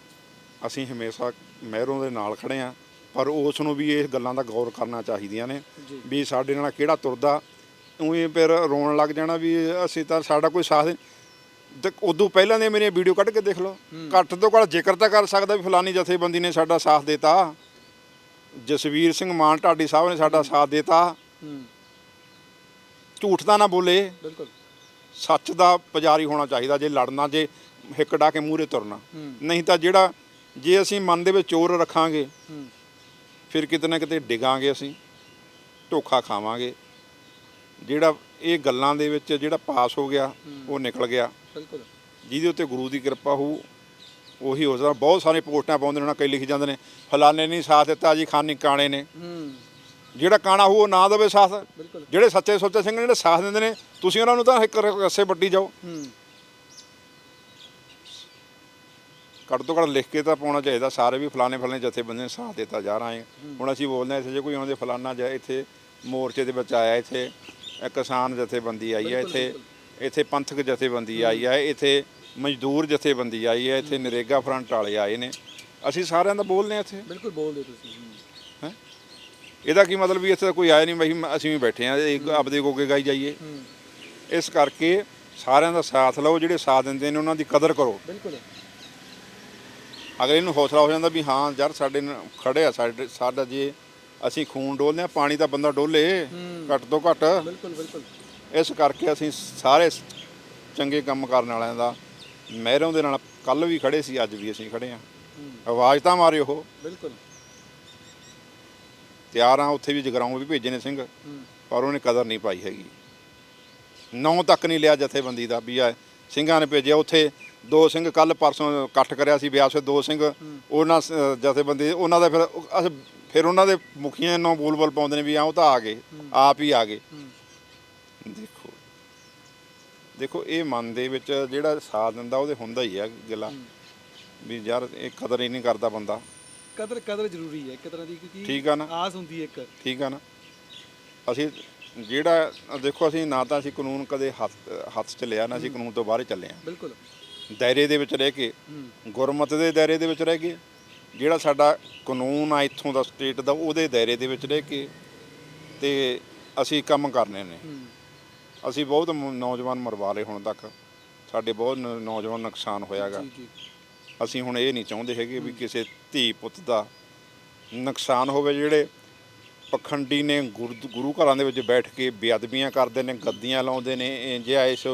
ਅਸੀਂ ਹਮੇਸ਼ਾ ਮਹਿਰੋਂ ਦੇ ਨਾਲ ਖੜੇ ਆ ਪਰ ਉਸ ਨੂੰ ਵੀ ਇਹ ਗੱਲਾਂ ਦਾ ਗੌਰ ਕਰਨਾ ਚਾਹੀਦੀਆਂ ਨੇ। ਵੀ ਸਾਡੇ ਨਾਲ ਕਿਹੜਾ ਤੁਰਦਾ। ਉਹੀ ਫਿਰ ਰੋਣ ਲੱਗ ਜਾਣਾ ਵੀ ਅਸੀਂ ਤਾਂ ਸਾਡਾ ਕੋਈ ਸਾਥ ਤੇ ਉਦੋਂ ਪਹਿਲਾਂ ਦੇ ਮੇਰੀਆਂ ਵੀਡੀਓ ਕੱਢ ਕੇ ਦੇਖ ਲਓ। ਘੱਟ ਤੋਂ ਘੱਟ ਜ਼ਿਕਰ ਤਾਂ ਕਰ ਸਕਦਾ ਵੀ ਫਲਾਨੀ ਜਥੇਬੰਦੀ ਨੇ ਸਾਡਾ ਸਾਥ ਦਿੱਤਾ। ਜਸਵੀਰ ਸਿੰਘ ਮਾਨ ਢਾਡੀ ਸਾਹਿਬ ਨੇ ਸਾਡਾ ਸਾਥ ਦਿੱਤਾ। ਝੂਠ ਤਾਂ ਨਾ ਬੋਲੇ। ਬਿਲਕੁਲ। ਸੱਚ ਦਾ ਪੁਜਾਰੀ ਹੋਣਾ ਚਾਹੀਦਾ ਜੇ ਲੜਨਾ ਜੇ ਹਿੱਕ ਡਾ ਕੇ ਮੂਹਰੇ ਤੁਰਨਾ। ਨਹੀਂ ਤਾਂ ਜਿਹੜਾ ਜੇ ਅਸੀਂ ਮਨ ਦੇ ਵਿੱਚ ਚੋਰ ਰੱਖਾਂਗੇ ਹੂੰ ਫਿਰ ਕਿਤੇ ਨਾ ਕਿਤੇ ਡਿਗਾਂਗੇ ਅਸੀਂ ਧੋਖਾ ਖਾਵਾਂਗੇ। ਜਿਹੜਾ ਇਹ ਗੱਲਾਂ ਦੇ ਵਿੱਚ ਜਿਹੜਾ ਪਾਸ ਹੋ ਗਿਆ ਉਹ ਨਿਕਲ ਗਿਆ। ਬਿਲਕੁਲ। ਜਿਹਦੇ ਉੱਤੇ ਗੁਰੂ ਦੀ ਕਿਰਪਾ ਹੋਊ ਉਹੀ ਹੋ ਸਕਦਾ। ਬਹੁਤ ਸਾਰੇ ਪੋਸਟਾਂ ਪਾਉਂਦੇ ਨੇ ਨਾ ਕਈ ਲਿਖ ਜਾਂਦੇ ਨੇ ਫਲਾਣੇ ਨਹੀਂ ਸਾਥ ਦਿੱਤਾ ਜੀ ਖਾਨੀ ਕਾਣੇ ਨੇ। ਹੂੰ। ਜਿਹੜਾ ਕਾਣਾ ਹੋਊ ਉਹ ਨਾ ਦੇਵੇ ਸਾਥ। ਬਿਲਕੁਲ। ਜਿਹੜੇ ਸੱਚੇ ਸੁੱਚੇ ਸਿੰਘ ਨੇ ਜਿਹੜੇ ਸਾਥ ਦਿੰਦੇ ਨੇ ਤੁਸੀਂ ਉਹਨਾਂ ਨੂੰ ਤਾਂ ਇੱਕ ਰਸੇ ਵੱਟੀ ਜਾਓ ਹੂੰ ਘੱਟ ਤੋਂ ਘੱਟ ਲਿਖ ਕੇ ਤਾਂ ਪਾਉਣਾ ਚਾਹੀਦਾ। ਸਾਰੇ ਵੀ ਫਲਾਣੇ ਫਲਾਣੇ ਜਥੇਬੰਦੀ ਨੇ ਸਾਥ ਦਿੱਤਾ ਜਾ ਰਹੇ ਹੁਣ ਅਸੀਂ ਬੋਲਦੇ ਹਾਂ ਇੱਥੇ ਜੇ ਕੋਈ ਆਉਂਦੇ ਫਲਾਣਾ ਜਾਂ ਇੱਥੇ ਮੋਰਚੇ ਦੇ ਵਿੱਚ ਆਇਆ ਇੱਥੇ ਕਿਸਾਨ ਜਥੇਬੰਦੀ ਆਈ ਹੈ ਇੱਥੇ ਇੱਥੇ ਪੰਥਕ ਜਥੇਬੰਦੀ ਆਈ ਹੈ ਇੱਥੇ ਮਜ਼ਦੂਰ ਜਥੇਬੰਦੀ ਆਈ ਹੈ ਇੱਥੇ ਨਰੇਗਾ ਫਰੰਟ ਵਾਲੇ ਆਏ ਨੇ। ਅਸੀਂ ਸਾਰਿਆਂ ਦਾ ਬੋਲਦੇ ਹਾਂ ਇੱਥੇ। ਬਿਲਕੁਲ ਬੋਲਦੇ ਤੁਸੀਂ ਹੂੰ। ਇਹਦਾ ਕੀ ਮਤਲਬ ਵੀ ਇੱਥੇ ਕੋਈ ਆਇਆ ਨਹੀਂ ਬਈ ਅਸੀਂ ਵੀ ਬੈਠੇ ਆ ਆਪਦੇ ਕੋਕੇ ਗਾਈ ਜਾਈਏ। ਇਸ ਕਰਕੇ ਸਾਰਿਆਂ ਦਾ ਸਾਥ ਲਓ ਜਿਹੜੇ ਸਾਥ ਦਿੰਦੇ ਨੇ ਉਹਨਾਂ ਦੀ ਕਦਰ ਕਰੋ। ਬਿਲਕੁਲ। ਅਗਲੇ ਨੂੰ ਹੌਸਲਾ ਹੋ ਜਾਂਦਾ ਵੀ ਹਾਂ ਯਾਰ ਸਾਡੇ ਨਾਲ ਖੜੇ ਆ ਸਾਡੇ ਸਾਡਾ ਜੇ ਅਸੀਂ ਖੂਨ ਡੋਲਦੇ ਆ ਪਾਣੀ ਤਾਂ ਬੰਦਾ ਡੋਲੇ। ਘੱਟ ਤੋਂ ਘੱਟ। ਬਿਲਕੁਲ ਬਿਲਕੁਲ। ਇਸ ਕਰਕੇ ਅਸੀਂ ਸਾਰੇ ਚੰਗੇ ਕੰਮ ਕਰਨ ਵਾਲਿਆਂ ਦਾ ਮਹਿਰੋਂ ਦੇ ਨਾਲ ਕੱਲ ਵੀ ਖੜੇ ਸੀ ਅੱਜ ਵੀ ਅਸੀਂ ਖੜੇ ਆ ਆਵਾਜ਼ ਤਾਂ ਮਾਰੇ ਉਹ। ਬਿਲਕੁਲ। ਤਿਆਰ ਆ ਉੱਥੇ ਵੀ ਜਗਰਾਉਂ ਵੀ ਭੇਜੇ ਨੇ ਸਿੰਘ ਪਰ ਉਹਨੇ ਕਦਰ ਨਹੀਂ ਪਾਈ ਹੈਗੀ। ਨੌ ਤੱਕ ਨਹੀਂ ਲਿਆ ਜਥੇਬੰਦੀ ਦਾ ਵੀ ਆ ਸਿੰਘਾਂ ਨੇ ਭੇਜਿਆ ਉੱਥੇ ਦੋ ਸਿੰਘ ਕੱਲ ਪਰਸੋਂ ਇਕੱਠ ਕਰਿਆ ਸੀ ਬਿਆਸ ਦੋ ਸਿੰਘ। ਉਹਨਾਂ ਸ- ਜਥੇਬੰਦੀ ਉਹਨਾਂ ਦਾ ਫਿਰ ਅਸੀਂ ਫਿਰ ਉਹਨਾਂ ਦੇ ਮੁਖੀਆਂ ਨੂੰ ਬੋਲ ਬੋਲ ਪਾਉਂਦੇ ਨੇ ਵੀ ਆ ਉਹ ਤਾਂ ਆ ਗਏ ਆਪ ਹੀ ਆ ਗਏ। ਦੇਖੋ ਦੇਖੋ ਇਹ ਮਨ ਦੇ ਵਿੱਚ ਜਿਹੜਾ ਸਾਥ ਦਿੰਦਾ ਉਹਦੇ ਹੁੰਦਾ ਹੀ ਆ ਗਿਲਾ। ਵੀ ਯਾਰ ਇਹ ਕਦਰ ਹੀ ਨਹੀਂ ਕਰਦਾ ਬੰਦਾ। ਕਦਰ ਕਦਰ ਜ਼ਰੂਰੀ ਹੈ ਇੱਕ ਤਰ੍ਹਾਂ ਦੀ ਕਿਉਂਕਿ ਠੀਕ ਆ ਨਾ? ਆਸ ਹੁੰਦੀ ਹੈ ਇੱਕ। ਠੀਕ ਆ ਨਾ? ਅਸੀਂ ਜਿਹੜਾ ਦੇਖੋ ਅਸੀਂ ਨਾ ਤਾਂ ਅਸੀਂ ਕਾਨੂੰਨ ਕਦੇ ਹੱਥ ਹੱਥ 'ਚ ਲਿਆ ਨਾ ਅਸੀਂ ਕਾਨੂੰਨ ਤੋਂ ਬਾਹਰ ਚੱਲੇ ਆ। ਬਿਲਕੁਲ। ਦਾਇਰੇ ਦੇ ਵਿੱਚ ਰਹਿ ਕੇ ਗੁਰਮਤ ਦੇ ਦਾਇਰੇ ਦੇ ਵਿੱਚ ਰਹਿ ਕੇ ਜਿਹੜਾ ਸਾਡਾ ਕਾਨੂੰਨ ਆ ਇੱਥੋਂ ਦਾ ਸਟੇਟ ਦਾ ਉਹਦੇ ਦਾਇਰੇ ਦੇ ਵਿੱਚ ਰਹਿ ਕੇ ਤੇ ਅਸੀਂ ਕੰਮ ਕਰਨੇ ਨੇ। ਅਸੀਂ ਬਹੁਤ ਨੌਜਵਾਨ ਮਰਵਾ ਲਏ ਹੁਣ ਤੱਕ। ਸਾਡੇ ਬਹੁਤ ਨੌਜਵਾਨ ਨੁਕਸਾਨ ਹੋਇਆਗਾ ਅਸੀਂ ਹੁਣ ਇਹ ਨਹੀਂ ਚਾਹੁੰਦੇ ਹੈਗੇ ਵੀ ਕਿਸੇ ਧੀ ਪੁੱਤ ਦਾ ਨੁਕਸਾਨ ਹੋਵੇ ਜਿਹੜੇ ਪਖੰਡੀ ਨੇ ਗੁਰ- ਘਰਾਂ ਦੇ ਵਿੱਚ ਬੈਠ ਕੇ ਬੇਅਦਬੀਆਂ ਕਰਦੇ ਨੇ ਗੱਦੀਆਂ ਲਾਉਂਦੇ ਨੇ ਇੰਜਿਆ ਇਸ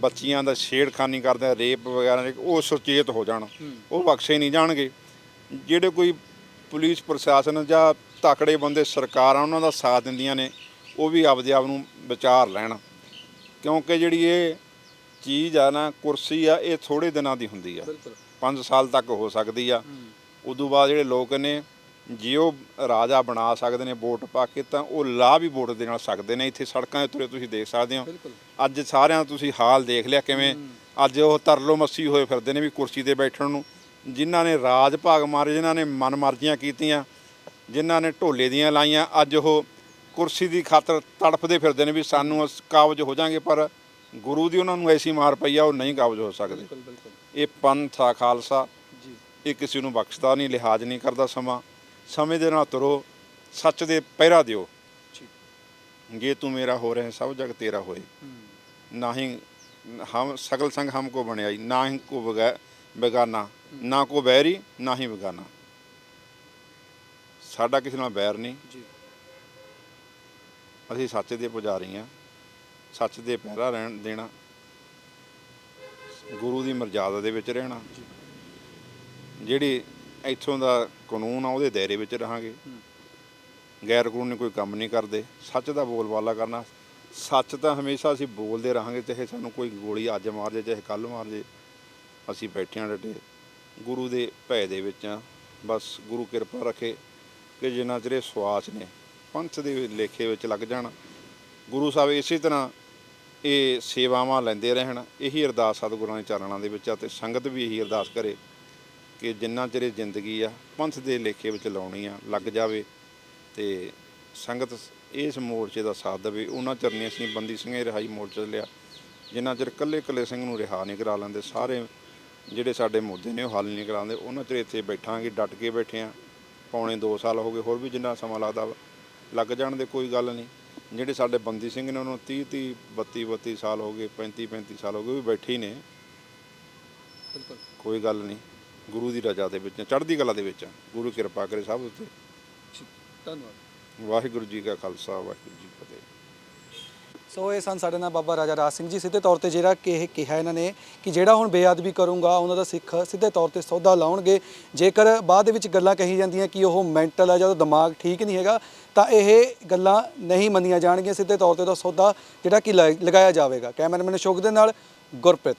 ਬੱਚੀਆਂ ਦਾ ਛੇੜਖਾਨੀ ਕਰਦੇ ਰੇਪ ਵਗੈਰਾ ਉਹ ਸੁਚੇਤ ਹੋ ਜਾਣ। ਉਹ ਬਖਸ਼ੇ ਨਹੀਂ ਜਾਣਗੇ। ਜਿਹੜੇ ਕੋਈ ਪੁਲਿਸ ਪ੍ਰਸ਼ਾਸਨ ਜਾਂ ਤਕੜੇ ਬੰਦੇ ਸਰਕਾਰਾਂ ਉਹਨਾਂ ਦਾ ਸਾਥ ਦਿੰਦੀਆਂ ਨੇ ਉਹ ਵੀ ਆਪਦੇ ਆਪ ਨੂੰ ਵਿਚਾਰ ਲੈਣ। ਕਿਉਂਕਿ ਜਿਹੜੀ ਇਹ ਚੀਜ਼ ਆ ਨਾ ਕੁਰਸੀ ਆ ਇਹ ਥੋੜੇ ਦਿਨਾਂ ਦੀ ਹੁੰਦੀ ਆ। ਬਿਲਕੁਲ। 5 ਸਾਲ ਤੱਕ ਹੋ ਸਕਦੀ ਆ। ਉਦੋਂ ਬਾਅਦ ਜਿਹੜੇ ਲੋਕ ਨੇ ਜੇ ਉਹ ਰਾਜਾ ਬਣਾ ਸਕਦੇ ਨੇ ਵੋਟ ਪਾ ਕੇ ਤਾਂ ਉਹ ਲਾਭ ਵੀ ਵੋਟ ਦੇ ਨਾਲ ਸਕਦੇ ਨੇ ਇੱਥੇ ਸੜਕਾਂ 'ਤੇ ਤੁਰੇ ਤੁਸੀਂ ਦੇਖ ਸਕਦੇ ਹੋ। ਅੱਜ ਸਾਰਿਆਂ ਦਾ ਤੁਸੀਂ ਹਾਲ ਦੇਖ ਲਿਆ ਕਿਵੇਂ ਅੱਜ ਉਹ ਤਰਲੋ ਮੱਸੀ ਹੋਏ ਫਿਰਦੇ ਨੇ ਵੀ ਕੁਰਸੀ ਤੇ ਬੈਠਣ ਨੂੰ। ਜਿਨ੍ਹਾਂ ਨੇ ਰਾਜ ਭਾਗ ਮਾਰੇ ਜਿਨ੍ਹਾਂ ਨੇ ਮਨਮਰਜ਼ੀਆਂ ਕੀਤੀਆਂ ਜਿਨ੍ਹਾਂ ਨੇ ਢੋਲੇ ਦੀਆਂ ਲਾਈਆਂ ਅੱਜ ਉਹ ਕੁਰਸੀ ਦੀ ਖਾਤਰ ਤੜਫਦੇ ਫਿਰਦੇ ਨੇ ਵੀ ਸਾਨੂੰ ਅਸ- ਕਾਬਜ ਹੋ ਜਾਾਂਗੇ ਪਰ ਗੁਰੂ ਦੀ ਉਹਨਾਂ ਨੂੰ ਐਸੀ ਮਾਰ ਪਈ ਆ ਉਹ ਨਹੀਂ ਕਾਬਜ ਹੋ ਸਕਦੇ। ਇਹ ਪੰਥ ਆ ਖਾਲਸਾ। ਜੀ। ਇਹ ਕਿਸੇ ਨੂੰ ਬਖਸ਼ਦਾ ਨਹੀਂ ਲਿਹਾਜ਼ ਨਹੀਂ ਕਰਦਾ ਸਮਾਂ। ਸਮੇਂ ਦੇ ਨਾਲ ਤੁਰੋ ਸੱਚ ਦੇ ਪਹਿਰਾ ਦਿਓ। ਜੇ ਤੂੰ ਮੇਰਾ ਹੋ ਰਹੇ ਸਭ ਜਗ ਤੇਰਾ ਹੋਏ। ਨਾ ਹੀ ਹਮ ਸਗਲ ਸੰਗ ਹਮ ਕੋ ਬਣਾਈ ਨਾ ਹੀ ਕੋ ਬਗੈ ਬੇਗਾਨਾ। ਨਾ ਕੋ ਬੈਰੀ ਨਾ ਹੀ ਬੇਗਾਨਾ। ਸਾਡਾ ਕਿਸੇ ਨਾਲ ਬੈਰ ਨਹੀਂ। ਅਸੀਂ ਸੱਚ ਦੇ ਪੁਜਾਰੀ ਆ। ਸੱਚ ਦੇ ਪਹਿਰਾ ਰਹਿਣ ਦੇਣਾ। ਗੁਰੂ ਦੀ ਮਰਜ਼ਾਦਾ ਦੇ ਵਿੱਚ ਰਹਿਣਾ। ਜਿਹੜੀ ਇੱਥੋਂ ਦਾ ਕਾਨੂੰਨ ਆ, ਉਹਦੇ ਦਾਇਰੇ ਵਿੱਚ ਰਹਾਂਗੇ। ਹੂੰ ਗੈਰ ਕਾਨੂੰਨੀ ਕੋਈ ਕੰਮ ਨਹੀਂ ਕਰਦੇ। ਸੱਚ ਦਾ ਬੋਲਬਾਲਾ ਕਰਨਾ। ਸੱਚ ਤਾਂ ਹਮੇਸ਼ਾ ਅਸੀਂ ਬੋਲਦੇ ਰਹਾਂਗੇ, ਚਾਹੇ ਸਾਨੂੰ ਕੋਈ ਗੋਲੀ ਅੱਜ ਮਾਰ ਜੇ ਚਾਹੇ ਕੱਲ ਮਾਰ ਜੇ ਅਸੀਂ ਬੈਠੇ ਹਾਂ ਡਟੇ ਗੁਰੂ ਦੇ ਭੈ ਦੇ ਵਿੱਚ ਆ ਬਸ ਗੁਰੂ ਕਿਰਪਾ ਰੱਖੇ ਕਿ ਜਿੰਨਾ ਚਿਰ ਇਹ ਸਵਾਸ ਨੇ, ਪੰਥ ਦੇ ਲੇਖੇ ਵਿੱਚ ਲੱਗ ਜਾਣ। ਗੁਰੂ ਸਾਹਿਬ ਇਸੇ ਤਰ੍ਹਾਂ ਇਹ ਸੇਵਾਵਾਂ ਲੈਂਦੇ ਰਹਿਣ। ਇਹੀ ਅਰਦਾਸ ਸਤਿਗੁਰਾਂ ਦੇ ਚਰਨਾਂ ਦੇ ਵਿੱਚ ਆ ਤੇ ਸੰਗਤ ਵੀ ਇਹੀ ਅਰਦਾਸ ਕਰੇ। ਕਿ ਜਿੰਨਾ ਚਿਰ ਜ਼ਿੰਦਗੀ ਆ ਪੰਥ ਦੇ ਲੇਖੇ ਵਿੱਚ ਲਾਉਣੀ ਆ ਲੱਗ ਜਾਵੇ ਤੇ ਸੰਗਤ ਇਸ ਮੋਰਚੇ ਦਾ ਸਾਥ ਦੇਵੇ। ਉਹਨਾਂ ਚਿਰ ਨਹੀਂ ਅਸੀਂ ਬੰਦੀ ਸਿੰਘਾਂ ਰਿਹਾਈ ਮੋਰਚਾ ਲਿਆ। ਜਿੰਨਾ ਚਿਰ ਇਕੱਲੇ ਇਕੱਲੇ ਸਿੰਘ ਨੂੰ ਰਿਹਾ ਨਹੀਂ ਕਰਾ ਲੈਂਦੇ ਸਾਰੇ ਜਿਹੜੇ ਸਾਡੇ ਮੁੱਦੇ ਨੇ ਉਹ ਹੱਲ ਨਹੀਂ ਕਰਾਉਂਦੇ ਉਹਨਾਂ ਚਿਰ ਇੱਥੇ ਬੈਠਾਂਗੇ ਡਟ ਕੇ ਬੈਠੇ ਆ। ਪੌਣੇ 2 ਸਾਲ ਹੋ ਗਏ ਹੋਰ ਵੀ ਜਿੰਨਾ ਸਮਾਂ ਲੱਗਦਾ ਲੱਗ ਜਾਣ ਦੇ ਕੋਈ ਗੱਲ ਨਹੀਂ। ਜਿਹੜੇ ਸਾਡੇ ਬੰਦੀ ਸਿੰਘ ਨੇ ਉਹਨਾਂ ਨੂੰ 30 30 32 32 ਸਾਲ ਹੋ ਗਏ 35 35 ਸਾਲ ਹੋ ਗਏ ਉਹ ਵੀ ਬੈਠੇ ਹੀ ਨੇ। ਬਿਲਕੁਲ। ਕੋਈ ਗੱਲ ਨਹੀਂ। ਗੁਰੂ ਦੀ ਰਜ਼ਾ ਦੇ ਵਿੱਚ ਚੜ੍ਹਦੀ ਕਲਾ ਦੇ ਵਿੱਚ। ਗੁਰੂ ਕਿਰਪਾ ਕਰੇ ਸਭ ਉੱਤੇ। ਧੰਨਵਾਦ। ਵਾਹਿਗੁਰੂ ਜੀ ਕਾ ਖਾਲਸਾ ਵਾਹਿਗੁਰੂ ਜੀ ਕੀ ਫਤਿਹ। ਸੋ ਇਹ ਸਨ ਸਾਡੇ ਨਾਲ ਬਾਬਾ ਰਾਜਾ ਰਾਜ ਸਿੰਘ ਜੀ। ਸਿੱਧੇ ਤੌਰ ਤੇ ਜਿਹੜਾ ਕਿ ਇਹ ਕਿਹਾ ਇਹਨਾਂ ਨੇ ਕਿ ਜਿਹੜਾ ਹੁਣ ਬੇਅਦਬੀ ਕਰੂੰਗਾ ਉਹਨਾਂ ਦਾ ਸਿੱਖ ਸਿੱਧੇ ਤੌਰ ਤੇ ਸੌਦਾ ਲਾਉਣਗੇ। ਜੇਕਰ ਬਾਅਦ ਦੇ ਵਿੱਚ ਗੱਲਾਂ ਕਹੀ ਜਾਂਦੀਆਂ ਕਿ ਉਹ ਮੈਂਟਲ ਹੈ ਜਾਂ ਉਹਦਾ ਦਿਮਾਗ ਠੀਕ ਨਹੀਂ ਹੈਗਾ ਤਾਂ ਇਹ ਗੱਲਾਂ ਨਹੀਂ ਮੰਨੀਆਂ ਜਾਣਗੀਆਂ। ਸਿੱਧੇ ਤੌਰ ਤੇ ਉਹਦਾ ਸੌਦਾ ਜਿਹੜਾ ਕਿ ਲਗਾਇਆ ਜਾਵੇਗਾ। ਕੈਮਰਾਮੈਨ ਅਸ਼ੋਕ ਦੇ ਨਾਲ ਗੁਰਪ੍ਰੀਤ।